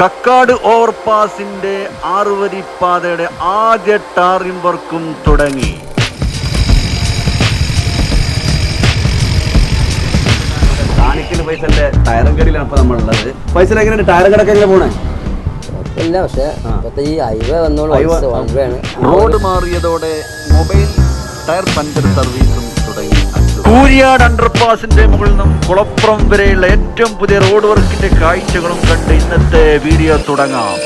കക്കാട് ഓവർപാസിന്റെ ആറുവരിപ്പാതയുടെ ആദ്യ ടാറിംഗ് വർക്കും തുടങ്ങി. കാണിക്കൽ പൈസന്റെ ടയറും കടയിലാണ് ഇപ്പൊ നമ്മളുള്ളത്. പൈസ എങ്ങനെയാണ് ടയറും കടക്ക് എങ്ങനെ പോണേ? ഇല്ല പക്ഷെ ഇപ്പത്തെ ഈ ഹൈവേ വന്നോളൂ റോഡ് മാറിയതോടെ മൊബൈൽ ടയർ പഞ്ചർ സർവീസും കൂരിയാട് അണ്ടർപാസിന്റെ മുകളിൽ നിന്നും കുളപ്പുറം വരെയുള്ള ഏറ്റവും പുതിയ റോഡ് വർക്കിന്റെ കാഴ്ചകളും കണ്ട് ഇന്നത്തെ വീഡിയോ തുടങ്ങാം.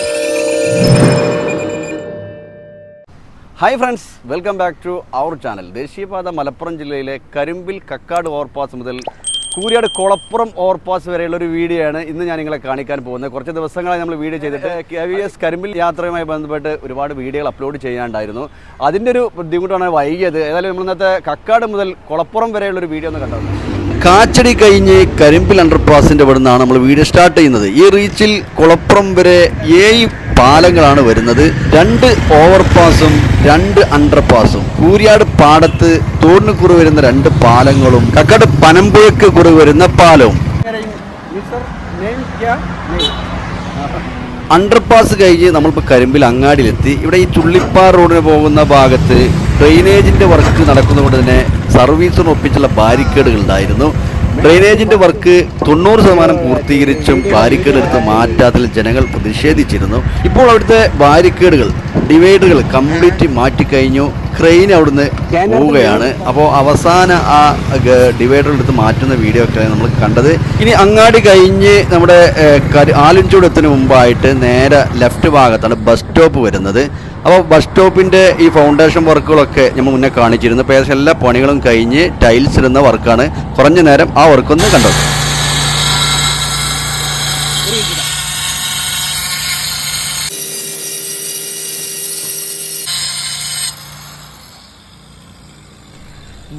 Hi friends welcome back to our channel ദേശീയപാത മലപ്പുറം ജില്ലയിലെ കരിമ്പിൽ കക്കാട് ഓവർപാസ് മുതൽ കൂരിയാട് കുളപ്പുറം ഓവർപാസ് വരെയുള്ള ഒരു വീഡിയോ ആണ് ഇന്ന് ഞാൻ നിങ്ങളെ കാണിക്കാൻ പോകുന്നത്. കുറച്ച് ദിവസങ്ങളായി നമ്മൾ വീഡിയോ ചെയ്തിട്ട് കെ വി എസ് കരിമ്പിൽ യാത്രയുമായി ബന്ധപ്പെട്ട് ഒരുപാട് വീഡിയോകൾ അപ്ലോഡ് ചെയ്യാണ്ടായിരുന്നു അതിന്റെ ഒരു ബുദ്ധിമുട്ടാണ് വൈകിയത്. ഏതായാലും നമ്മൾ ഇന്നത്തെ കക്കാട് മുതൽ കുളപ്പുറം വരെയുള്ള ഒരു വീഡിയോ ഒന്ന് കണ്ടത് കാച്ചടി കഴിഞ്ഞ് കരിമ്പിൽ അണ്ടർപാസിന്റെ അവിടെ നിന്നാണ് നമ്മൾ വീഡിയോ സ്റ്റാർട്ട് ചെയ്യുന്നത്. ഈ റീച്ചിൽ കുളപ്പുറം വരെ ഏഴ് പാലങ്ങളാണ് വരുന്നത്. രണ്ട് ഓവർപാസും രണ്ട് അണ്ടർപാസും കൂരിയാട് പാടത്ത് തോടിന് കുറവ് വരുന്ന രണ്ട് പാലങ്ങളും കക്കാട് പനമ്പുഴക്ക് കുറവ് വരുന്ന പാലവും. അണ്ടർപാസ് കഴിഞ്ഞ് നമ്മളിപ്പോൾ കരിമ്പിൽ അങ്ങാടിയിലെത്തി. ഇവിടെ ഈ ചുള്ളിപ്പാറ റോഡിന് പോകുന്ന ഭാഗത്ത് ഡ്രെയിനേജിന്റെ വർക്ക് നടക്കുന്നതുകൊണ്ട് തന്നെ സർവീസിന് ഒപ്പിച്ചുള്ള ബാരിക്കേഡുകൾ ഉണ്ടായിരുന്നു ഡ്രെയിനേജിന്റെ വർക്ക് തൊണ്ണൂറ് ശതമാനം പൂർത്തീകരിച്ചും ബാരിക്കേഡ് എടുത്ത് മാറ്റാത്തിൽ ജനങ്ങൾ പ്രതിഷേധിച്ചിരുന്നു. ഇപ്പോൾ അവിടുത്തെ ബാരിക്കേഡുകൾ ഡിവൈഡുകൾ കംപ്ലീറ്റ് മാറ്റിക്കഴിഞ്ഞു. ക്രെയിൻ അവിടുന്ന് പോവുകയാണ്. അപ്പോൾ അവസാന ആ ഡിവൈഡർ എടുത്ത് മാറ്റുന്ന വീഡിയോ ഒക്കെ നമ്മൾ കണ്ടത്. ഇനി അങ്ങാടി കഴിഞ്ഞ് നമ്മുടെ ആലഞ്ചൂട് മുമ്പായിട്ട് നേരെ ലെഫ്റ്റ് ഭാഗത്താണ് ബസ് സ്റ്റോപ്പ് വരുന്നത്. അപ്പോൾ ബസ് സ്റ്റോപ്പിന്റെ ഈ ഫൗണ്ടേഷൻ വർക്കുകളൊക്കെ നമ്മൾ മുന്നേ കാണിച്ചിരുന്നു. ഇപ്പോൾ ഏകദേശം എല്ലാ പണികളും കഴിഞ്ഞ് ടൈൽസ് ഇടുന്ന വർക്കാണ് കുറഞ്ഞ നേരം ആ വർക്കൊന്നും കണ്ടത്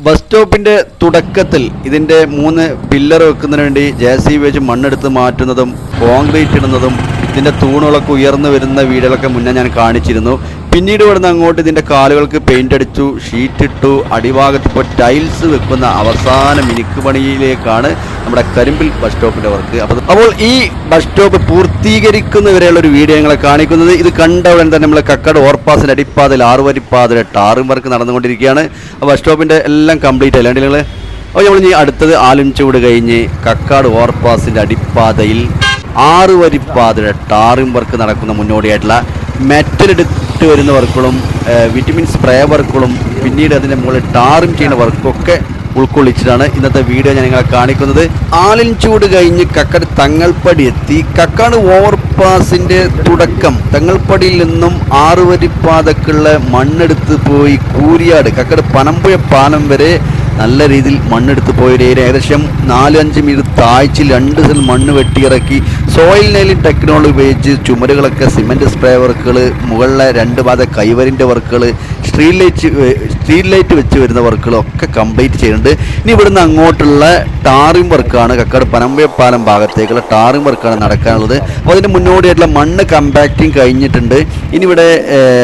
ബസ് സ്റ്റോപ്പിന്റെ തുടക്കത്തിൽ ഇതിന്റെ മൂന്ന് പില്ലർ വെക്കുന്നതിന് വേണ്ടി ജെ സി വെച്ച് മണ്ണെടുത്ത് മാറ്റുന്നതും കോൺക്രീറ്റ് ഇടുന്നതും ഇതിന്റെ തൂണുകളൊക്കെ ഉയർന്നു വരുന്ന വീടുകളൊക്കെ മുന്നേ ഞാൻ കാണിച്ചിരുന്നു. പിന്നീട് ഇവിടുന്ന് അങ്ങോട്ട് ഇതിന്റെ കാലുകൾക്ക് പെയിന്റ് അടിച്ചു ഷീറ്റ് ഇട്ടു അടിഭാഗത്ത് ഇപ്പോൾ ടൈൽസ് വെക്കുന്ന അവസാന മിനുക്ക് പണിയിലേക്കാണ് നമ്മുടെ കരിമ്പിൽ ബസ് സ്റ്റോപ്പിന്റെ വർക്ക് അപ്പോൾ അപ്പോൾ ഈ ബസ് സ്റ്റോപ്പ് പൂർത്തീകരിക്കുന്നവരെയുള്ള ഒരു വീഡിയോ ഞങ്ങളെ കാണിക്കുന്നത്. ഇത് കണ്ട ഉടൻ തന്നെ നമ്മൾ കക്കട് ഓർപ്പാസിന്റെ അടിപ്പാതിൽ ആറുവരിപ്പാതിൽ ടാറും വർക്ക് നടന്നുകൊണ്ടിരിക്കുകയാണ്. ആ ബസ് സ്റ്റോപ്പിന്റെ എല്ലാം കംപ്ലീറ്റ് അല്ലാണ്ട് നിങ്ങൾ അപ്പോൾ നമ്മൾ ഇനി അടുത്തത് ആലുംചൂട് കഴിഞ്ഞ് കക്കാട് ഓർപ്പാസിന്റെ അടിപ്പാതയിൽ ആറ് വരിപ്പാതയുടെ ടാറിംഗ് വർക്ക് നടക്കുന്ന മുന്നോടിയായിട്ടുള്ള മെറ്റൽ എടുത്ത് വരുന്ന വർക്കുകളും വിറ്റമിൻ സ്പ്രേ വർക്കുകളും പിന്നീട് അതിന്റെ മുകളിൽ ടാറും ചെയ്യുന്ന വർക്കൊക്കെ ഉൾക്കൊള്ളിച്ചിട്ടാണ് ഇന്നത്തെ വീഡിയോ ഞാൻ നിങ്ങളെ കാണിക്കുന്നത്. ആലിൻ ചൂട് കഴിഞ്ഞ് കക്കാട് തങ്ങൾപ്പടി എത്തി. കക്കാട് ഓവർപാസിന്റെ തുടക്കം. തങ്ങൾപ്പടിയിൽ നിന്നും ആറുവരിപ്പാതക്കുള്ള മണ്ണെടുത്ത് പോയി കൂരിയാട്. കക്കട് പനമ്പുഴ പാലം വരെ നല്ല രീതിയിൽ മണ്ണെടുത്ത് പോയൊരു ഏരിയ ഏകദേശം അഞ്ച് മീറ്റർ താഴ്ച രണ്ട് സെൽ മണ്ണ് വെട്ടിയിറക്കി. സോയിൽ നെയിലിംഗ് ടെക്നോളജി ഉപയോഗിച്ച് ചുമരുകളൊക്കെ സിമെന്റ് സ്പ്രേ വർക്കുകൾ മുകളിലെ രണ്ട് ഭാഗത്തെ കൈവരിന്റെ വർക്കുകൾ സ്ട്രീറ്റ് ലൈറ്റ് സ്ട്രീറ്റ് ലൈറ്റ് വെച്ച് വരുന്ന വർക്കുകളൊക്കെ കംപ്ലീറ്റ് ചെയ്യുന്നുണ്ട്. ഇനി ഇവിടുന്ന് അങ്ങോട്ടുള്ള ടാറിംഗ് വർക്കാണ് കക്കാട് പനമ്പയപ്പാലം ഭാഗത്തേക്കുള്ള ടാറിംഗ് വർക്കാണ് നടക്കാനുള്ളത്. അപ്പോൾ അതിന്റെ മുന്നോടിയായിട്ടുള്ള മണ്ണ് കമ്പാക്റ്റിംഗ് കഴിഞ്ഞിട്ടുണ്ട്. ഇനി ഇവിടെ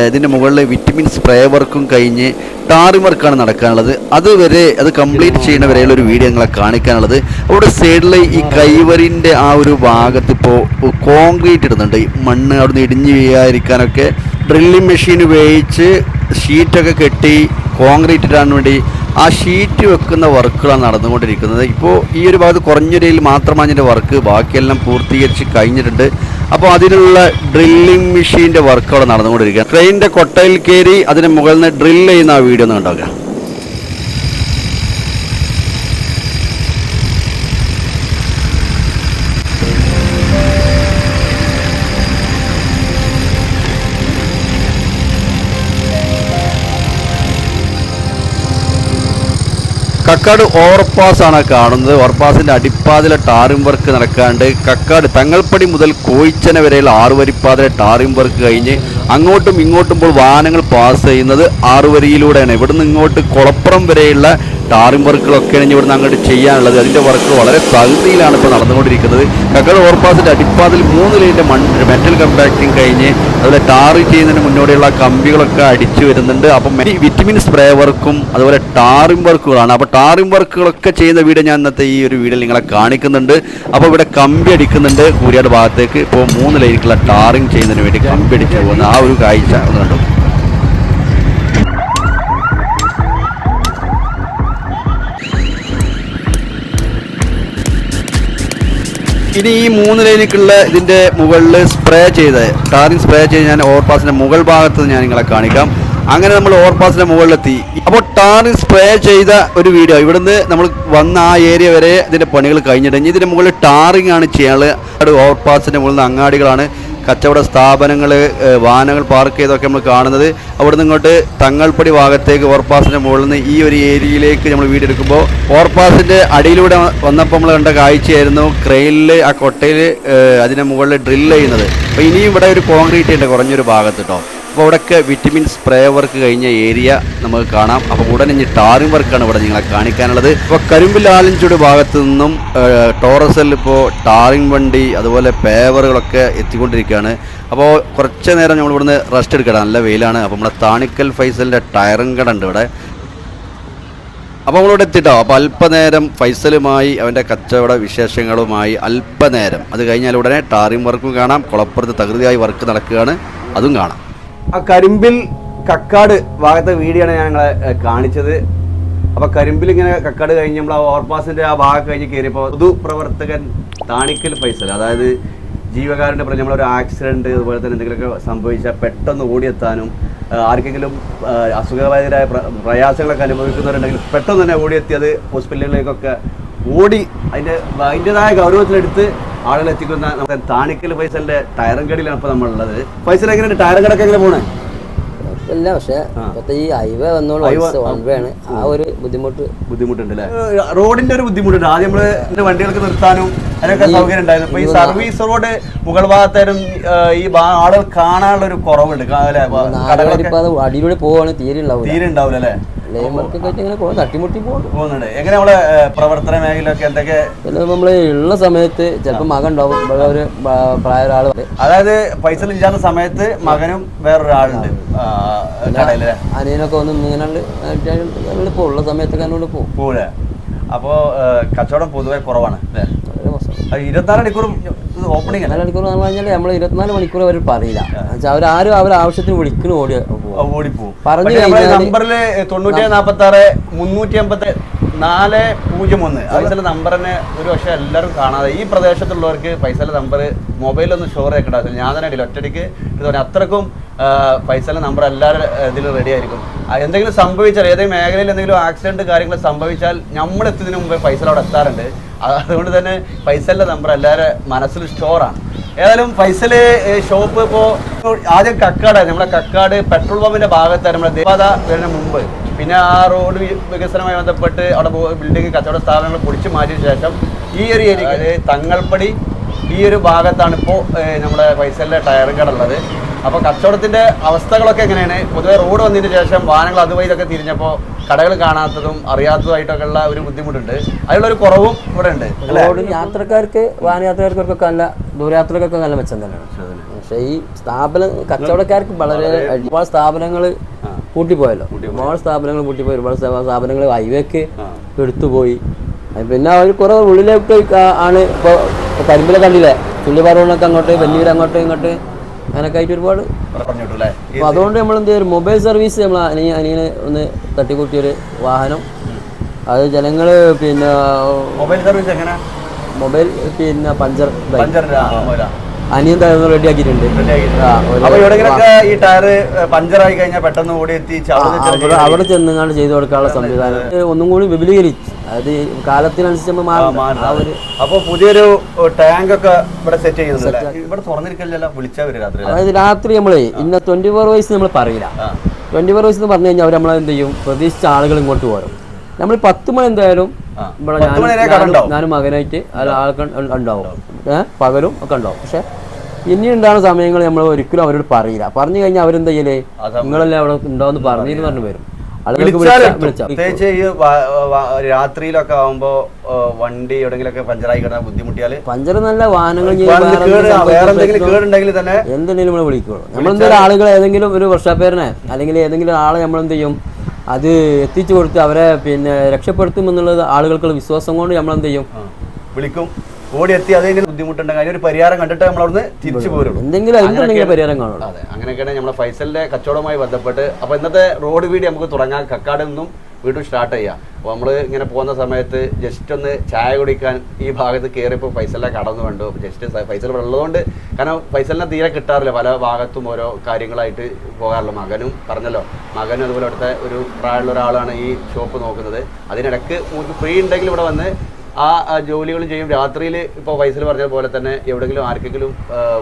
ഇതിന്റെ മുകളിലെ വിറ്റമിൻ സ്പ്രേ വർക്കും കഴിഞ്ഞ് ടാറിംഗ് വർക്കാണ് നടക്കാനുള്ളത്. അതുവരെ അത് കംപ്ലീറ്റ് ചെയ്യുന്ന വരെയുള്ള ഒരു വീഡിയോ നിങ്ങളെ കാണിക്കാനുള്ളത്. അവിടെ സൈഡിൽ ഈ കൈവരിന്റെ ആ ഒരു ഭാഗത്ത് ഇപ്പോൾ കോൺക്രീറ്റ് ഇടുന്നുണ്ട്. മണ്ണ് അവിടുന്ന് ഇടിഞ്ഞു വീഴാതിരിക്കാനൊക്കെ ഡ്രില്ലിംഗ് മെഷീൻ ഉപയോഗിച്ച് ഷീറ്റൊക്കെ കെട്ടി കോൺക്രീറ്റ് ഇടാൻ വേണ്ടി ആ ഷീറ്റ് വെക്കുന്ന വർക്കുകളാണ് നടന്നുകൊണ്ടിരിക്കുന്നത്. ഇപ്പോൾ ഈ ഒരു ഭാഗത്ത് കുറഞ്ഞൊരയിൽ മാത്രമാണ് അതിന്റെ വർക്ക്. ബാക്കിയെല്ലാം പൂർത്തീകരിച്ച് കഴിഞ്ഞിട്ടുണ്ട്. അപ്പോൾ അതിനുള്ള ഡ്രില്ലിംഗ് മെഷീന്റെ വർക്കുകൾ നടന്നുകൊണ്ടിരിക്കുക ട്രെയിനിന്റെ കൊട്ടയിൽ കയറി അതിന് മുകളിൽ നിന്ന് ഡ്രില്ല് ചെയ്യുന്ന ആ വീഡിയോ ഒന്ന് കണ്ടോക്കാം. കക്കാട് ഓവർപാസാണ് കാണുന്നത്. ഓവർപാസിന്റെ അടിപ്പാതിലെ ടാറിംഗ് വർക്ക് നടക്കാണ്ട് കക്കാട് തങ്ങൾപ്പടി മുതൽ കോയിച്ചന വരെയുള്ള ആറുവരിപ്പാതിലെ ടാറിംഗ് വർക്ക് കഴിഞ്ഞ് അങ്ങോട്ടും ഇങ്ങോട്ടും ഇപ്പോൾ വാഹനങ്ങൾ പാസ് ചെയ്യുന്നത് ആറുവരിയിലൂടെയാണ്. ഇവിടുന്ന് ഇങ്ങോട്ട് കുളപ്പുറം വരെയുള്ള ടാറിംഗ് വർക്കുകളൊക്കെയാണ് ഇവിടുന്ന് അങ്ങോട്ട് ചെയ്യാനുള്ളത്. അതിന്റെ വർക്ക് വളരെ തകുതിയിലാണ് ഇപ്പോൾ നടന്നുകൊണ്ടിരിക്കുന്നത്. കക്കൾ ഓവർപാസിന്റെ അടിപ്പാതിൽ മൂന്ന് ലൈന്റെ മൺ മെറ്റൽ കമ്പാക്റ്റിംഗ് കഴിഞ്ഞ് അതുപോലെ ടാർ ചെയ്യുന്നതിന് മുന്നോടിയുള്ള കമ്പികളൊക്കെ അടിച്ചു വരുന്നുണ്ട്. അപ്പം വിറ്റമിൻ സ്പ്രേ വർക്കും അതുപോലെ ടാറിംഗ് വർക്കുകളാണ് അപ്പോൾ ടാറിംഗ് വർക്കുകളൊക്കെ ചെയ്യുന്ന വീഡിയോ ഞാൻ ഇന്നത്തെ ഈ ഒരു വീഡിയോയിൽ നിങ്ങളെ കാണിക്കുന്നുണ്ട്. അപ്പോൾ ഇവിടെ കമ്പി അടിക്കുന്നുണ്ട്. കൂരിയാട് ഭാഗത്തേക്ക് ഇപ്പോൾ മൂന്ന് ലൈനിലുള്ള ടാറിംഗ് ചെയ്യുന്നതിന് വേണ്ടി കമ്പി അടിച്ചു പോകുന്ന ആ ഒരു കാഴ്ച ഒന്ന് കണ്ടു. ഇനി ഈ മൂന്ന് ലൈനിലേക്കുള്ള ഇതിന്റെ മുകളിൽ സ്പ്രേ ചെയ്ത് ടാറിങ് സ്പ്രേ ചെയ്ത് ഞാൻ ഓവർപാസിന്റെ മുകൾ ഭാഗത്ത് ഞാൻ നിങ്ങളെ കാണിക്കാം. അങ്ങനെ നമ്മൾ ഓവർപാസിന്റെ മുകളിലെത്തി. അപ്പോൾ ടാറിങ് സ്പ്രേ ചെയ്ത ഒരു വീഡിയോ ഇവിടുന്ന് നമ്മൾ വന്ന ആ ഏരിയ വരെ ഇതിന്റെ പണികൾ കഴിഞ്ഞിട്ടുണ്ട്. ഇനി ഇതിന്റെ മുകളിൽ ടാറിങ് ആണ് ചെയ്യാനുള്ളത്. ഓവർപാസിന്റെ മുകളിൽ നിന്ന് അങ്ങാടികളാണ്. കച്ചവട സ്ഥാപനങ്ങൾ വാഹനങ്ങൾ പാർക്ക് ചെയ്തൊക്കെ നമ്മൾ കാണുന്നത്. അവിടുന്ന് ഇങ്ങോട്ട് തങ്ങൾപ്പടി ഭാഗത്തേക്ക് ഓവർപാസിന്റെ മുകളിൽ നിന്ന് ഈ ഒരു ഏരിയയിലേക്ക് നമ്മൾ വീടെടുക്കുമ്പോൾ ഓവർപാസിന്റെ അടിയിലൂടെ വന്നപ്പോൾ നമ്മൾ കണ്ട കാഴ്ചയായിരുന്നു ക്രെയിനിൽ ആ കൊട്ടയിൽ അതിന്റെ മുകളിൽ ഡ്രില്ല് ചെയ്യുന്നത്. അപ്പോൾ ഇനിയും ഇവിടെ ഒരു കോൺക്രീറ്റ് ഉണ്ട് കുറഞ്ഞൊരു ഭാഗത്ത് കേട്ടോ അപ്പോൾ അവിടെയൊക്കെ വിറ്റമിൻ സ്പ്രേ വർക്ക് കഴിഞ്ഞ ഏരിയ നമുക്ക് കാണാം. അപ്പോൾ ഉടനെ ഇനി ടാറിംഗ് വർക്കാണ് ഇവിടെ നിങ്ങളെ കാണിക്കാനുള്ളത്. ഇപ്പോൾ കരിമ്പിൽ ആലഞ്ചൂട് ഭാഗത്ത് നിന്നും ടോറസിൽ ഇപ്പോൾ ടാറിംഗ് വണ്ടി അതുപോലെ പേവറുകളൊക്കെ എത്തിക്കൊണ്ടിരിക്കുകയാണ്. അപ്പോൾ കുറച്ച് നേരം നമ്മൾ ഇവിടുന്ന് റെസ്റ്റ് എടുക്കണം. നല്ല വെയിലാണ്. അപ്പോൾ നമ്മുടെ താണിക്കൽ ഫൈസലിന്റെ ടയറും കട ഉണ്ട് ഇവിടെ. അപ്പോൾ നമ്മളിവിടെ എത്തിട്ടോ? അപ്പോൾ അല്പനേരം ഫൈസലുമായി അവന്റെ കച്ചവട വിശേഷങ്ങളുമായി അല്പനേരം. അത് കഴിഞ്ഞാൽ ഉടനെ ടാറിംഗ് വർക്കും കാണാം. കുളപ്പുറത്ത് തകൃതിയായി വർക്ക് നടക്കുകയാണ്. അതും കാണാം. ആ കരിമ്പിൽ കക്കാട് ഭാഗത്തെ വീടിയാണ് ഞാൻ നിങ്ങളെ കാണിച്ചത്. അപ്പോൾ കരിമ്പിൽ ഇങ്ങനെ കക്കാട് കഴിഞ്ഞ് നമ്മൾ ആ ഓവർപാസിന്റെ ആ ഭാഗം കഴിഞ്ഞ് കയറിയപ്പോൾ പൊതുപ്രവർത്തകൻ താണിക്കൽ ഫൈസൽ അതായത് ജീവകാരുടെ പറഞ്ഞ നമ്മളൊരു ആക്സിഡന്റ് അതുപോലെ തന്നെ എന്തെങ്കിലുമൊക്കെ സംഭവിച്ചാൽ പെട്ടെന്ന് ഓടിയെത്താനും ആർക്കെങ്കിലും അസുഖകരമായ പ്ര- പ്രയാസങ്ങളൊക്കെ അനുഭവിക്കുന്നവരുണ്ടെങ്കിൽ പെട്ടെന്ന് തന്നെ ഓടിയെത്തി അത് ഹോസ്പിറ്റലുകളിലേക്കൊക്കെ ഓടി അതിന്റെ അതിന്റെതായ ഗൗരവത്തിലെടുത്ത് ആളുകൾ എത്തിക്കുന്ന നമ്മുടെ താണിക്കൽ ഫൈസലിന്റെ ടയറും കടയിലാണ് ഇപ്പൊ നമ്മളുള്ളത്. ഫൈസൽ എങ്ങനെയാണ് ടയറും കടക്ക് എങ്ങനെ പോണേ? ഇല്ല പക്ഷേ. ഇപ്പത്തെ ഈ ഹൈവേ വന്നോളാണ് ആ. ഒരു ബുദ്ധിമുട്ട്. ബുദ്ധിമുട്ടുണ്ട് അല്ലേ റോഡിന്റെ ഒരു ബുദ്ധിമുട്ടുണ്ട്. ആദ്യം നമ്മൾ വണ്ടികൾക്ക് നിർത്താനും അതിനൊക്കെ സൗകര്യം ഉണ്ടായിരുന്നു ഇപ്പൊ ഈ സർവീസ് റോഡ് മുകൾ ഭാഗത്തായാലും ഈ ആളുകൾ കാണാനുള്ള ഒരു കുറവുണ്ട് അടിയിലൂടെ പോവാണ് തീരെ ഉണ്ടാവില്ല തീരെ ഉണ്ടാവില്ല അല്ലേ എങ്ങനെ നമ്മളെ പ്രവർത്തന മേഖലയൊക്കെ എന്തൊക്കെ? നമ്മൾ ഉള്ള സമയത്ത് ചിലപ്പോൾ മകൻ ഉണ്ടാവും ഒരു പ്ര- പ്രായ ഒരാൾ അതായത് പൈസ ഇല്ലാത്ത സമയത്ത് മകനും വേറൊരാളുണ്ട്. അനിയനൊക്കെ ഒന്ന് ഇങ്ങനെ ഉള്ള സമയത്തൊക്കെ എന്നോട് പോകും പോലെ കച്ചവടം പൊതുവെ കുറവാണ് ഇരുപത്തിനാല് മണിക്കൂറും ഓപ്പണിംഗ് നാല് മണിക്കൂർ എന്ന് പറഞ്ഞാൽ നമ്മൾ ഇരുപത്തിനാല് മണിക്കൂർ അവർ പറയില്ല. അവരാരും അവർ ആവശ്യത്തിന് വിളിക്കുന്നു ഓടി പോകും ഓടിപ്പോവും. പറഞ്ഞു നമ്പറിൽ തൊണ്ണൂറ്റി നാപ്പത്തി ആറ് മുന്നൂറ്റി അമ്പത്തി നാല് പൂജ്യം ഒന്ന്. പൈസയുടെ നമ്പറിനെ ഒരു പക്ഷേ എല്ലാവരും കാണാതെ ഈ പ്രദേശത്തുള്ളവർക്ക് പൈസല നമ്പർ മൊബൈലൊന്ന് ഷോർ ആക്കണ്ട. ഞാൻ തന്നെ അടിയിൽ ഒറ്റടിക്ക് ഇത് പറഞ്ഞാൽ അത്രക്കും പൈസല നമ്പർ എല്ലാവരും ഇതിൽ റെഡി ആയിരിക്കും. എന്തെങ്കിലും സംഭവിച്ചാൽ ഏതെങ്കിലും മേഖലയിൽ എന്തെങ്കിലും ആക്സിഡന്റ് കാര്യങ്ങൾ സംഭവിച്ചാൽ നമ്മൾ എത്തുന്നതിന് മുമ്പേ പൈസ അവിടെ എത്താറുണ്ട്. അതുകൊണ്ട് തന്നെ ഫൈസലിന്റെ നമ്പർ എല്ലാവരുടെ മനസ്സിൽ സ്റ്റോറാണ് ഏതായാലും ഫൈസൽ ഷോപ്പ് ഇപ്പോൾ ആദ്യം കക്കാട് നമ്മുടെ കക്കാട് പെട്രോൾ പമ്പിന്റെ ഭാഗത്താണ് നമ്മുടെ ദേവത വരുന്ന മുമ്പ്. പിന്നെ ആ റോഡ് വികസനവുമായി ബന്ധപ്പെട്ട് അവിടെ ബിൽഡിംഗ് കച്ചവട സ്ഥാപനങ്ങൾ പൊളിച്ചു മാറ്റിയ ശേഷം ഈ ഒരു ഏരിയ തങ്ങൾപ്പടി ഈ ഒരു ഭാഗത്താണ് ഇപ്പോൾ നമ്മുടെ ഫൈസലിന്റെ ടയർ കട ഉള്ളത്. അപ്പോൾ കച്ചവടത്തിന്റെ അവസ്ഥകളൊക്കെ എങ്ങനെയാണ്? പൊതുവെ റോഡ് വന്നതിന് ശേഷം വാഹനങ്ങൾ അതുവഴി ഇതൊക്കെ തിരിഞ്ഞപ്പോൾ കടകൾ കാണാത്തതും അറിയാത്തതുമായിട്ടൊക്കെയുള്ള ഒരു ബുദ്ധിമുട്ടുണ്ട്. അതിലുള്ള ഒരു കുറവും ഇവിടെ ഉണ്ട് റോഡ് യാത്രക്കാർക്ക് വാഹനയാത്രക്കാർക്കൊക്കെ നല്ല ദൂരയാത്രക്കൊക്കെ നല്ല മെച്ചം തന്നെയാണ്. പക്ഷേ ഈ സ്ഥാപനം കച്ചവടക്കാർക്ക് വളരെ ഒരുപാട് സ്ഥാപനങ്ങൾ പൂട്ടിപ്പോയല്ലോ. ഒരുപാട് സ്ഥാപനങ്ങൾ പൂട്ടിപ്പോയി. ഒരുപാട് സ്ഥാപനങ്ങൾ ഹൈവേക്ക് എടുത്തുപോയി. പിന്നെ അവർ കുറേ ഉള്ളിലേക്ക് ആണ്. ഇപ്പോൾ കരിമ്പിലെ കണ്ടില്ലേ? ചുള്ളിപ്പാറോണൊക്കെ അങ്ങോട്ട് വലിയൂർ അങ്ങോട്ട് ഇങ്ങോട്ട്. അങ്ങനെയൊക്കെ ആയിട്ട് ഒരുപാട് അപ്പോൾ അതുകൊണ്ട് നമ്മൾ എന്ത് ചെയ്യും? മൊബൈൽ സർവീസ് നമ്മൾ അനിയ അനിയനെ ഒന്ന് തട്ടിക്കൂട്ടിയൊരു വാഹനം. അത് ജനങ്ങൾ പിന്നെ മൊബൈൽ സർവീസ് എങ്ങനെ? മൊബൈൽ പിന്നെ പഞ്ചർ അനിയൻ തരുന്ന റെഡിയാക്കിയിട്ടുണ്ട് റെഡിയാക്കിയിട്ടുണ്ട്. ആ, ഒരു- ഈ ടയർ പഞ്ചറായി കഴിഞ്ഞാൽ പെട്ടെന്ന് ഓടി എത്തി അവിടെ ചെന്നുങ്ങാണ്ട് ചെയ്തു കൊടുക്കാനുള്ള സംവിധാനം. ഒന്നും കൂടി വിപുലീകരിച്ചു അത് കാലത്തിനനുസരിച്ച് നമ്മൾ മാറും. ആ ഒരു അപ്പൊ പുതിയൊരു ടാങ്ക് ഒക്കെ ഇവിടെ സെറ്റ് ചെയ്യുന്നുണ്ട് ഇവിടെ തുറന്നിരിക്കില്ലല്ലോ വരും രാത്രി? അതായത് രാത്രി നമ്മൾ ഇന്ന ട്വന്റി ഫോർ വയസ്സ് നമ്മൾ പറയില്ല. ട്വന്റി ഫോർ വയസ്സ് എന്ന് പറഞ്ഞു കഴിഞ്ഞാൽ അവർ നമ്മളെന്ത് ചെയ്യും? പ്രതീക്ഷിച്ച ആളുകൾ ഇങ്ങോട്ട് വരും. നമ്മൾ പത്ത് മണി എന്തായാലും ഇവിടെ ഞാനും- ഞാനും- മകനായിട്ട് ആൾക്ക് ഉണ്ടാവും. പകലും ഒക്കെ ഉണ്ടാവും. പക്ഷെ ഇനി ഉണ്ടാകുന്ന സമയങ്ങൾ നമ്മൾ ഒരിക്കലും അവരോട് പറയില്ല. പറഞ്ഞു കഴിഞ്ഞാൽ അവരെന്താ ചെയ്യലേ. നിങ്ങളല്ലേ അവിടെ ഉണ്ടാവുമെന്ന് പറഞ്ഞു പറഞ്ഞു വരും. പ്രത്യേകിച്ച് ഈ രാത്രിയിലൊക്കെ ആവുമ്പോ വണ്ടി എവിടെങ്കിലൊക്കെ പഞ്ചറായി കിടന്നാൽ ബുദ്ധിമുട്ടിയാൽ പഞ്ചർ നല്ല വാഹനങ്ങൾ കേടുണ്ടെങ്കിൽ തന്നെ എന്തെങ്കിലും നമ്മൾ വിളിക്കുള്ളൂ. നമ്മളെന്തെങ്കിലും ആളുകൾ ഏതെങ്കിലും ഒരു വർഷാപ്പേരനെ അല്ലെങ്കിൽ ഏതെങ്കിലും ആളെ നമ്മൾ എന്ത് ചെയ്യും? അത് എത്തിച്ചു കൊടുത്ത് അവരെ പിന്നെ രക്ഷപ്പെടുത്തും എന്നുള്ളത് ആളുകൾക്കുള്ള വിശ്വാസം കൊണ്ട് നമ്മൾ എന്ത് ചെയ്യും വിളിക്കും. ഓടി എത്തി അതിന് ബുദ്ധിമുട്ടുണ്ടെങ്കിൽ അതിനൊരു പരിഹാരം കണ്ടിട്ട് നമ്മൾ അവിടുന്ന് തിരിച്ചു പോരുള്ളൂ. എന്തെങ്കിലും പരിഹാരം കാണുള്ളൂ. അതെ അങ്ങനെയൊക്കെയാണ് നമ്മുടെ ഫൈസലിന്റെ കച്ചവടവുമായി ബന്ധപ്പെട്ട്. അപ്പൊ ഇന്നത്തെ റോഡ് വീടി നമുക്ക് തുടങ്ങാം. കക്കാട് നിന്നും വീണ്ടും സ്റ്റാർട്ട് ചെയ്യാം. അപ്പോൾ നമ്മൾ ഇങ്ങനെ പോകുന്ന സമയത്ത് ജസ്റ്റ് ഒന്ന് ചായ കുടിക്കാൻ ഈ ഭാഗത്ത് കയറിയപ്പോൾ ഫൈസലിനെ കടന്നു കണ്ടു. ജസ്റ്റ് ഫൈസൽ ഉള്ളതുകൊണ്ട് കാരണം ഫൈസലിനെ തീരെ കിട്ടാറില്ല. പല ഭാഗത്തും ഓരോ കാര്യങ്ങളായിട്ട് പോകാറുള്ളൂ മകനും പറഞ്ഞല്ലോ. മകനും അതുപോലെ അവിടുത്തെ ഒരു പ്രായമുള്ള ഒരാളാണ് ഈ ഷോപ്പ് നോക്കുന്നത്. അതിനിടയ്ക്ക് ഫ്രീ ഉണ്ടെങ്കിൽ ഇവിടെ വന്ന് ആ ജോലികളും ചെയ്യും. രാത്രിയിൽ ഇപ്പോൾ വയസ്സിൽ പറഞ്ഞ പോലെ തന്നെ എവിടെങ്കിലും ആർക്കെങ്കിലും